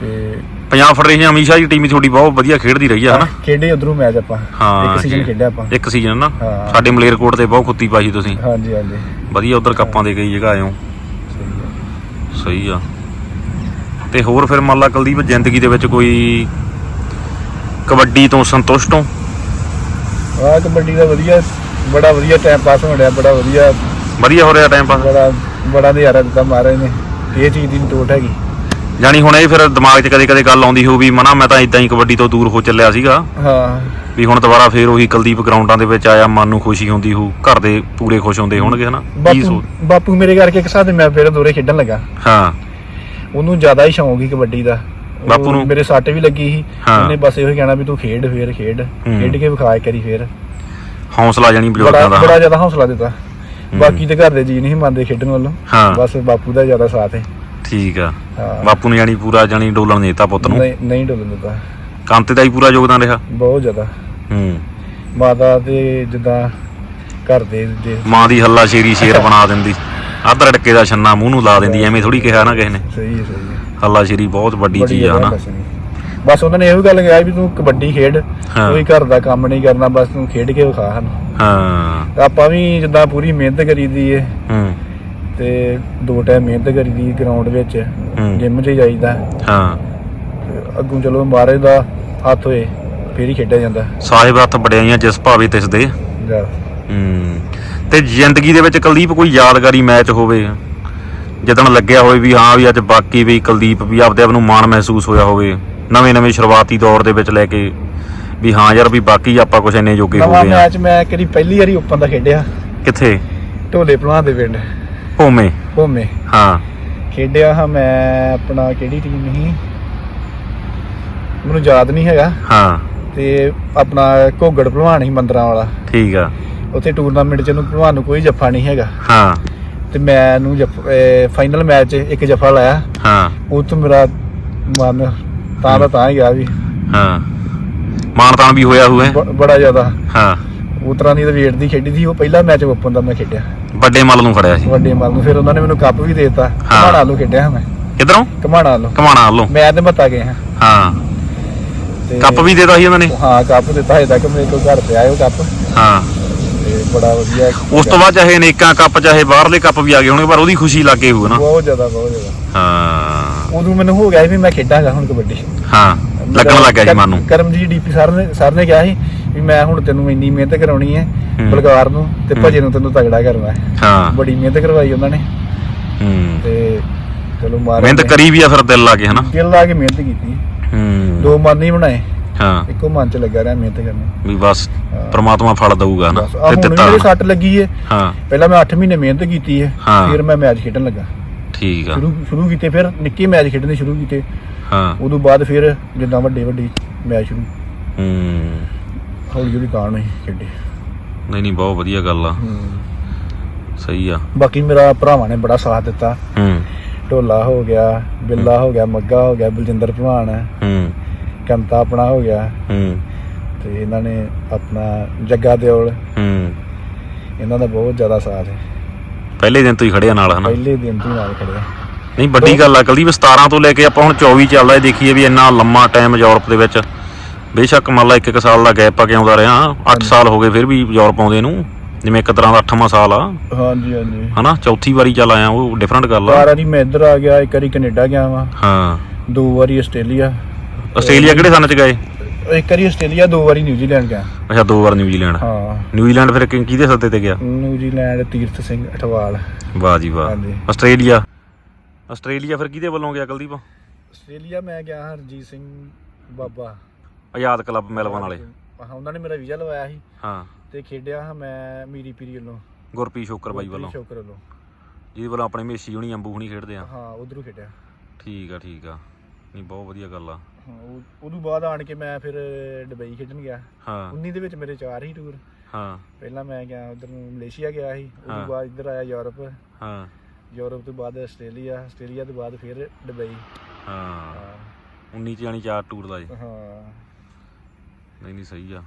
ਤੇ ਪੰਜਾਬ ਫੈਡਰੇਸ਼ਨ ਅਮੀਸ਼ਾ ਦੀ ਟੀਮ ਤੁਹਾਡੀ ਬਹੁਤ ਵਧੀਆ ਖੇਡਦੀ ਰਹੀ ਆ ਹਨਾ? ਖੇਡੇ ਉਧਰੋਂ ਮੈਚ ਆਪਾਂ। ਹਾਂ ਇੱਕ ਸੀਜ਼ਨ ਖੇਡ- ਖੇਡਿਆ ਆਪਾਂ। ਇੱਕ ਸੀਜ਼ਨ ਨਾ ਹਾਂ। ਸਾਡੇ ਮਲੇਰਕੋਟ ਤੇ ਬਹੁਤ ਕੁੱਤੀ ਪਾਈ ਤੁਸੀਂ। ਹਾਂਜੀ ਹਾਂਜੀ। ਵਧੀਆ ਉਧਰ ਕੱਪਾਂ ਦੇ ਕਈ ਜਗ੍ਹਾ ਆਏ ਹੋ ਸਹੀ ਹੈ। ਸਹੀ ਆ। ਤੇ ਹੋਰ ਫਿਰ ਮੰਨ ਲਾ ਕੁਲਦੀਪ ਜ਼ਿੰਦਗੀ ਦੇ ਵਿੱਚ ਕੋਈ ਕਬੱਡੀ ਤੋਂ ਸੰਤੁਸ਼ਟ ਹੋ? ਆਹ ਕਬੱਡੀ ਦਾ ਵਧੀਆ ਬੜਾ ਵਧੀਆ ਟਾਈਮ ਪਾਸ ਹੋ ਰਿਹਾ ਬੜਾ ਵਧੀਆ ਵਧੀਆ ਹੋ ਰਿਹਾ ਟਾਈਮ ਪਾਸ ਬੜਾ ਬੜਾ ਨਜ਼ਾਰਾ ਦਿੱਤਾ ਮਹਾਰਾਜ ਨੇ। ਇਹ ਚੀਜ਼ ਦੀ ਟੋਟ ਹੈਗੀ। ਜਾਣੀ ਹੁਣ ਇਹ ਫਿਰ ਦਿਮਾਗ 'ਚ ਕਦੇ-ਕਦੇ ਗੱਲ ਆਉਂਦੀ ਹੋਊ ਵੀ ਮਨਾ ਮੈਂ ਤਾਂ ਇਦਾਂ ਹੀ ਕਬੱਡੀ ਤੋਂ ਦੂਰ ਹੋ ਚੱਲਿਆ ਸੀਗਾ। ਹਾਂ। ਵੀ ਹੁਣ ਦੁਬਾਰਾ ਫੇਰ ਉਹੀ ਕੁਲਦੀਪ ਗਰਾਊਂਡਾਂ ਦੇ ਵਿੱਚ ਆਇਆ ਮਨ ਨੂੰ ਖੁਸ਼ੀ ਹੁੰਦੀ ਹੋਊ ਘਰ ਦੇ ਪੂਰੇ ਖੁਸ਼ ਹੁੰਦੇ ਹੋਣਗੇ ਹਨਾ? ਕੀ ਬਾਪੂ ਸੋਚ? ਬਾਪੂ ਮੇਰੇ ਕਰਕੇ ਇੱਕ ਸਾਥ ਮੈਂ ਫਿਰ ਦੋਰੇ ਖੇਡਣ ਲੱਗਾ। ਹਾਂ। ਉਹਨੂੰ ਜ਼ਿਆਦਾ ਹੀ ਸ਼ੌਂਕ ਸੀ ਕਬੱਡੀ ਦਾ। ਉਹ ਬਾਪੂ ਨੂੰ? ਮੇਰੇ ਸੱਟ ਵੀ ਲੱਗੀ ਸੀ। ਹਾਂ। ਉਹਨੇ ਬਸ ਇਹੋ ਹੀ ਕਹਿਣਾ ਵੀ ਤੂੰ ਖੇਡ ਫੇਰ ਖੇਡ। ਖੇਡ ਕੇ ਵਿਖਾ ਇੱਕ ਵਾਰੀ ਫੇਰ। ਹੌਸਲਾ ਬੜਾ ਬਜ਼ੁਰਗਾਂ ਦਾ ਬੜਾ ਜ਼ਿਆਦਾ ਹੌਸਲਾ ਦਿੱਤਾ। ਬਾਕੀ ਤੇ ਘਰ ਦੇ ਜੀ ਨਹੀਂ ਮੰਨਦੇ ਖੇਡਣ ਵੱਲੋਂ। ਹਾਂ। ਬਸ ਬਾਪੂ ਦਾ ਜ਼ਿਆਦਾ ਸਾਥ ਹੈ ਠੀਕ ਆ। ਹਾਂ। ਬਾਪੂ ਨੇ ਜਾਣੀ ਪੂਰਾ ਜਾਣੀ ਡੋਲਣ ਦੇਤਾ ਪੁੱਤ ਨੂੰ। ਨਹੀਂ ਨਹੀਂ ਡੋਲਣ ਦਿੱਤਾ। ਕਾਂਤੇ ਦਾ ਹੀ ਪੂਰਾ ਯੋਗਦਾਨ ਰਿਹਾ। ਬਹੁਤ ਜ਼ਿਆਦਾ। ਹੂੰ। ਮਾਤਾ ਤੇ ਜਿੱਦਾਂ ਘਰ ਦੇ ਦੇ। ਮਾਂ ਦੀ ਹੱਲਾ ਸ਼ੇਰੀ ਸ਼ੇਰ ਬਣਾ ਦਿੰਦੀ। ਅੱਧ ਰੜਕੇ ਦਾ ਛੰਨਾ ਮੂੰਹ ਨੂੰ ਲਾ ਦਿੰਦੀ ਐਵੇਂ ਥੋੜੀ ਕਿਹਾ ਨਾ ਕਿਸੇ ਨੇ। ਸਹੀ ਹੈ ਸਹੀ ਹੈ। ਹੱਲਾ ਸ਼ੇਰੀ ਬਹੁਤ ਵੱਡੀ ਬੜੀ ਚੀਜ਼ ਆ ਹਨਾ ਦੱਸਣੀ। ਬਸ ਉਹਨਾਂ ਨੇ ਇਹੋ ਗੱਲ ਕਿਹਾ ਵੀ ਤੂੰ ਕਬੱਡੀ ਖੇਡ। ਹਾਂ। ਕੋਈ ਘਰ ਦਾ ਕੰਮ ਨਹੀਂ ਕਰਨਾ ਬਸ ਤੂੰ ਖੇਡ ਕੇ ਵਿਖਾ ਸਾਨੂੰ। ਹਾਂ। ਆਪਾਂ ਵੀ ਜਿੱਦਾਂ ਪੂਰੀ ਮਿਹਨਤ ਕਰੀਦੀ ਏ। ਹੂੰ। ਤੇ ਦੋ ਟਾਈਮ ਮਿਹਨਤ ਕਰੀਦੀ ਗਰਾਊਂਡ ਵਿੱਚ। ਜਿਮ 'ਚ ਜਾਈਦਾ। ਹਾਂ। ਅੱਗੋਂ ਚਲੋ ਮਹਾਰਾਜ ਦਾ ਹੱਥ ਹੋਏ ਫੇਰ ਹੀ ਖੇਡਿਆ ਜਾਂਦਾ। ਸਾਹਿਬ ਹੱਥ ਬੜਿਆਈਆਂ ਜਿਸ ਭਾਵੇਂ ਤਿਸ ਦੇ। ਹੂੰ। ਤੇ ਜ਼ਿੰਦਗੀ ਦੇ ਵਿੱਚ ਕੁਲਦੀਪ ਕੋਈ ਯਾਦਗਾਰੀ ਮੈਚ ਹੋਵੇ ਜਦੋਂ ਲੱਗਿਆ ਹੋਵੇ ਵੀ ਹਾਂ ਵੀ ਅੱਜ ਬਾਕੀ ਵੀ ਕੁਲਦੀਪ ਵੀ ਆਪਦੇ ਆਪ ਨੂੰ ਮਾਣ ਮਹਿਸੂਸ ਹੋਇਆ ਹੋਵੇ ਨਵੇਂ ਨਵੇਂ ਸ਼ੁਰੂਆਤੀ ਦੌਰ ਦੇ ਵਿੱਚ ਲੈ ਕੇ। ਵੀ ਹਾਂ ਯਾਰ ਵੀ ਬਾਕੀ ਆਪਾਂ ਕੁਛ ਇੰਨੇ ਜੋਗੇ ਹੋ ਨਵਾਂ ਗਏ ਆ। ਮੈਚ ਮੈਂ ਕਰੀ ਪਹਿਲੀ ਵਾਰੀ ਓਪਨ ਦਾ ਖੇਡਿਆ। ਕਿੱਥੇ? ਢੋਲੇ ਭਲਵਾਨ ਦੇ ਪਿੰਡ। ਭੋਮੇ। ਭੋਮੇ। ਹਾਂ। ਖੇਡਿਆ ਹਾਂ ਮੈਂ ਆਪਣਾ ਕਿਹੜੀ ਟੀਮ ਸੀ? ਮੈਨੂੰ ਯਾਦ ਨਹੀਂ ਹੈਗਾ। ਹਾਂ। ਤੇ ਆਪਣਾ ਘੋਗੜ ਭਲਵਾਨ ਸੀ ਮੰਦਰਾਂ ਵਾਲਾ। ਠੀਕ ਆ। ਉੱਥੇ ਟੂਰਨਾਮੈਂਟ ਚ ਨੂੰ ਭਲਵਾਨ ਨੂੰ ਕੋਈ ਜੱਫਾ ਨਹੀਂ ਹੈਗਾ। ਹਾਂ। ਤੇ ਮੈਂ ਨੂੰ ਫਾਈਨਲ ਮੈਚ ਇੱਕ ਜੱਫਾ ਲਾਇਆ। ਹਾਂ। ਉਹ ਤੋਂ ਮੇਰਾ ਮਨ ਤਾਂ ਦਾ ਤਾਂ ਹੀ ਗਿਆ ਵੀ। ਹਾਂ। ਮਾਣ ਤਾਣ ਵੀ ਹੋਇਆ ਹੋਇਆ ਬ- ਬੜਾ ਜ਼ਿਆਦਾ। ਹਾਂ। ਉਹ ਤਰ੍ਹਾਂ ਦੀ ਵੇਟ ਦੀ ਖੇਡੀ ਸੀ ਉਹ ਪਹਿਲਾ ਮੈਚ ਓਪਨ ਦਾ ਮੈਂ ਖੇਡਿਆ। ਵੱਡੇ ਮੱਲ ਨੂੰ ਫੜਿਆ ਸੀ। ਵੱਡੇ ਮਲ ਨੂੰ ਫਿਰ ਉਹਨਾਂ ਨੇ ਮੈਨੂੰ ਕੱਪ ਵੀ ਦੇ ਦਿੱਤਾ। ਕਮਾਣਾ ਵੱਲੋਂ ਖੇਡਿਆ ਹਾਂ ਮੈਂ। ਕਿਧਰੋਂ? ਕਮਾਣਾ ਵੱਲੋਂ ਕਮਾਣਾ ਵੱਲੋਂ ਮੈਂ ਤੇ ਮੱਤਾ ਗਏ ਹਾਂ। ਹਾਂ। ਤੇ ਕੱਪ ਵੀ ਦੇਤਾ ਸੀ ਉਹਨਾਂ ਨੇ? ਹਾਂ ਕੱਪ ਦਿੱਤਾ ਹਜੇ ਤੱਕ ਮੇਰੇ ਕੋਲ ਘਰ ਪਿਆ ਹੈ ਉਹ ਕੱਪ ਹਾਂ। ਤੇ ਬੜਾ ਵਧੀਆ ਉਸ ਤੋਂ ਬਾਅਦ ਚਾਹੇ ਨੇਕਾਂ ਕੱਪ ਚਾਹੇ ਬਾਹਰਲੇ ਕੱਪ ਵੀ ਆ ਗਏ ਹੋਣਗੇ ਪਰ ਉਹਦੀ ਖੁਸ਼ੀ ਲੱਗੇ ਹੋਊ ਨਾ। ਬਹੁਤ ਜ਼ਿਆਦਾ ਬਹੁਤ ਜ਼ਿਆਦਾ। ਹਾਂ। ਉਦੋਂ ਮੈਨੂੰ ਹੋ ਗਿਆ ਸੀ ਵੀ ਮੈਂ ਖੇਡਾਂਗਾ ਹੁਣ ਕਬੱਡੀ। ਹਾਂ। ਲੱਗਣ ਲੱਗ ਜੀ ਮਨ ਨੂੰ। ਕਰਮਜੀਤ ਡੀਪੀ ਸਰ ਨੇ ਸਰ ਨੇ ਕਿਹਾ ਸੀ ਵੀ ਮੈਂ ਹੁਣ ਤੈਨੂੰ ਇੰਨੀ ਮਿਹਨਤ ਕਰਾਉਣੀ ਹੈ। ਬਲਕਾਰ ਨੂੰ ਤੇ। ਭਜੇ ਨੂੰ ਤੈਨੂੰ ਤਗੜਾ ਕਰਨਾ ਹੈ। ਹਾਂ। ਬੜੀ ਮਿਹਨਤ ਕਰਵਾਈ ਉਹਨਾਂ ਨੇ। ਹੂੰ। ਤੇ ਚਲੋ ਮਾਰ ਮਿਹਨਤ ਕਰੀ ਵੀ ਆ ਫਿਰ ਦਿਲ ਲਾ ਕੇ ਹਨਾ? ਦਿਲ ਲਾ ਕੇ ਮਿਹਨਤ ਕੀਤੀ। ਹੂੰ। ਦੋ ਮਨ ਨਹੀਂ ਬਣਾਏ। ਹਾਂ। ਇੱਕੋ ਮਨ ਚ ਲੱਗਾ ਰਿਹਾ ਮਿਹਨਤ ਕਰਨੀ ਵੀ ਬਸ। ਪ੍ਰਮਾਤਮਾ ਫਲ ਦਊਗਾ ਨਾ ਤੇ ਦਿੱਤਾ। ਮੇਰੇ ਸੱਟ ਲੱਗੀ ਹੈ ਹਾਂ। ਪਹਿਲਾਂ ਮੈਂ 8 ਮਹੀਨੇ ਮਿਹਨਤ ਕੀਤੀ ਹਾਂ। ਫਿਰ ਮੈਂ ਮੈਚ ਖੇਡਣ ਲੱਗਾ। ਠੀਕ ਆ। ਸ਼ੁਰੂ ਸ਼ੁਰੂ ਕੀਤੇ ਫਿਰ ਨਿੱਕੇ ਮੈਚ ਖੇਡਣੇ ਸ਼ੁਰੂ ਕੀਤੇ। ਹਾਂ। ਉਦੋਂ ਬਾਅਦ ਫਿਰ ਜਿੱਦਾਂ ਵੱਡੇ ਵੱਡੇ ਮੈਚ ਸ਼ੁਰੂ। ਹੂੰ। ਹੌਲੀ ਹੌਲੀ ਕਾਣ ਹੋਈ ਖੇਡੇ। ਨਹੀਂ ਨਹੀਂ ਬਹੁਤ ਵਧੀਆ ਗੱਲ ਆ। ਸਹੀ ਆ। ਬਾਕੀ ਮੇਰਾ ਭਰਾਵਾਂ ਨੇ ਬੜਾ ਸਾਥ ਦਿੱਤਾ। ਹੂੰ। ਢੋਲਾ ਹੋ ਗਿਆ ਬਿੱਲਾ ਹੋ। ਗਿਆ ਮੱਗਾ ਹੋ ਗਿਆ ਬਲਜਿੰਦਰ ਭਲਵਾਨ। ਹੂੰ। ਕੰਤਾ ਆਪਣਾ ਹੋ ਗਿਆ। ਹੂੰ। ਤੇ ਇਹਨਾਂ ਨੇ ਆਪਣਾ ਜੱਗਾ ਦਿਓਲ। ਹੂੰ। ਇਹਨਾਂ ਦਾ ਬਹੁਤ ਜ਼ਿਆਦਾ ਸਾਥ ਹੈ। ਪਹਿਲੇ ਦਿਨ ਤੋਂ ਹੀ ਖੜਿਆ ਨਾਲ ਹਨਾ? ਪਹਿਲੇ ਦਿਨ ਤੋਂ ਹੀ ਨਾਲ ਖੜਿਆ। ਨਹੀਂ ਵੱਡੀ ਗੱਲ ਆ ਕੁਲਦੀਪ 17 ਤੋਂ ਲੈ ਕੇ ਆਪਾਂ ਹੁਣ 24 ਚੱਲਦਾ ਹੈ ਦੇਖੀਏ ਵੀ ਇੰਨਾ ਲੰਮਾ ਟਾਈਮ ਯੂਰਪ ਦੇ ਵਿੱਚ। ਬੇਸ਼ੱਕ ਮੰਨ ਲਾ ਇੱਕ ਇੱਕ ਸਾਲ ਦਾ ਗੈਪ ਆ ਕੇ ਆਉਂਦਾ ਰਿਹਾ 8 ਸਾਲ ਹੋ ਗਏ ਫਿਰ ਵੀ ਯੂਰਪ ਆਉਂਦੇ ਨੂੰ ਜਿਵੇਂ ਇੱਕ ਤਰ੍ਹਾਂ ਦਾ 8ਵਾਂ ਸਾਲ ਆ। ਹਾਂਜੀ ਹਾਂਜੀ। ਹਨਾ ਚੌਥੀ ਵਾਰੀ ਚੱਲ ਆਇਆ ਉਹ ਡਿਫਰੈਂਟ ਗੱਲ ਆ। ਬਾਰ ਵਾਰੀ ਮੈਂ ਇੱਧਰ ਆ ਗਿਆ ਇੱਕ ਵਾਰੀ ਕੈਨੇਡਾ ਗਿਆ ਵਾਂ। ਹਾਂ। ਦੋ ਵਾਰੀ ਆਸਟ੍ਰੇਲੀਆ। ਆਸਟ੍ਰੇਲੀਆ ਕਿਹੜੇ ਸਨ ਚ ਗਏ? ਇੱਕ ਵਾਰੀ ਆਸਟ੍ਰੇਲੀਆ ਦੋ ਵਾਰੀ ਨਿਊਜ਼ੀਲੈਂਡ ਗਿਆ। ਅੱਛਾ ਦੋ ਵਾਰ ਨਿਊਜ਼ੀਲੈਂਡ। ਹਾਂ। ਨਿਊਜ਼ੀਲੈਂਡ ਫਿਰ ਕਿਹਦੇ ਸੱਦੇ ਤੇ ਗਿਆ? ਨਿਊਜ਼ੀਲੈਂਡ ਤੀਰਥ ਸਿੰਘ ਅਠਵਾਲ। ਵਾਹ ਜੀ ਵਾਹ। ਆਸਟ੍ਰੇਲੀਆ? ਆਸਟ੍ਰੇਲੀਆ ਫਿਰ ਕਿਹਦੇ ਵੱਲੋਂ ਗਿਆ ਕੁਲਦੀਪ? ਆਸਟ੍ਰੇਲੀਆ ਮੈਂ ਗਿਆ ਹਰਜੀਤ ਸਿੰਘ ਬਾਬਾ। ਆਜ਼ਾਦ ਕਲੱਬ ਮੈਲਬਨ ਵਾਲੇ। ਹਾਂ ਉਹਨਾਂ ਨੇ ਮੇਰਾ ਵੀਜ਼ਾ ਲਵਾਇਆ ਸੀ। ਹਾਂ। ਤੇ ਖੇਡਿਆ ਹਾਂ ਮੈਂ ਮੀਰੀ ਪੀਰੀ ਵੱਲੋਂ। ਗੁਰਪ੍ਰੀਤ ਸ਼ੋਕਰ ਬਾਈ ਵੱਲੋਂ। ਸ਼ੋਕਰ ਵੱਲੋਂ। ਜਿਹਦੇ ਵੱਲੋਂ ਆਪਣੇ ਮੇਸ਼ੀ ਹੁਣੀ ਅੰਬੂ ਹੁਣੀ ਖੇਡਦੇ ਆ। ਹਾਂ ਉਧਰੋਂ ਖੇਡਿਆ। ਠੀਕ ਆ ਠੀਕ ਆ। ਨਹੀਂ ਬਹੁਤ ਵਧੀਆ ਗੱਲ ਆ। ਉਦੋਂ ਬਾਅਦ ਆਣ ਕੇ ਮੈਂ ਫਿਰ ਦੁਬਈ ਖੇਡਣ ਗਿਆ। ਹਾਂ। 19 ਦੇ ਵਿੱਚ ਮੇਰੇ ਚਾਰ ਹੀ ਟੂਰ ਹਾਂ। ਪਹਿਲਾਂ ਮੈਂ ਗਿਆ ਉਧਰ ਨੂੰ ਮਲੇਸ਼ੀਆ ਗਿਆ ਸੀ। ਉਦੋਂ ਬਾਅਦ ਇੱਧਰ ਆਇਆ ਯੂਰਪ। ਹਾਂ। ਯੂਰਪ ਤੋਂ ਬਾਅਦ ਆਸਟ੍ਰੇਲੀਆ ਆਸਟ੍ਰੇਲੀਆ ਤੋਂ ਬਾਅਦ ਫਿਰ ਦੁਬਈ। ਹਾਂ। ਹਾਂ 19 ਚ ਜਾਣੀ ਚਾਰ ਟੂਰ ਦਾ ਜੀ। ਹਾਂ। ਨਹੀਂ ਨਹੀਂ ਸਹੀ ਆ।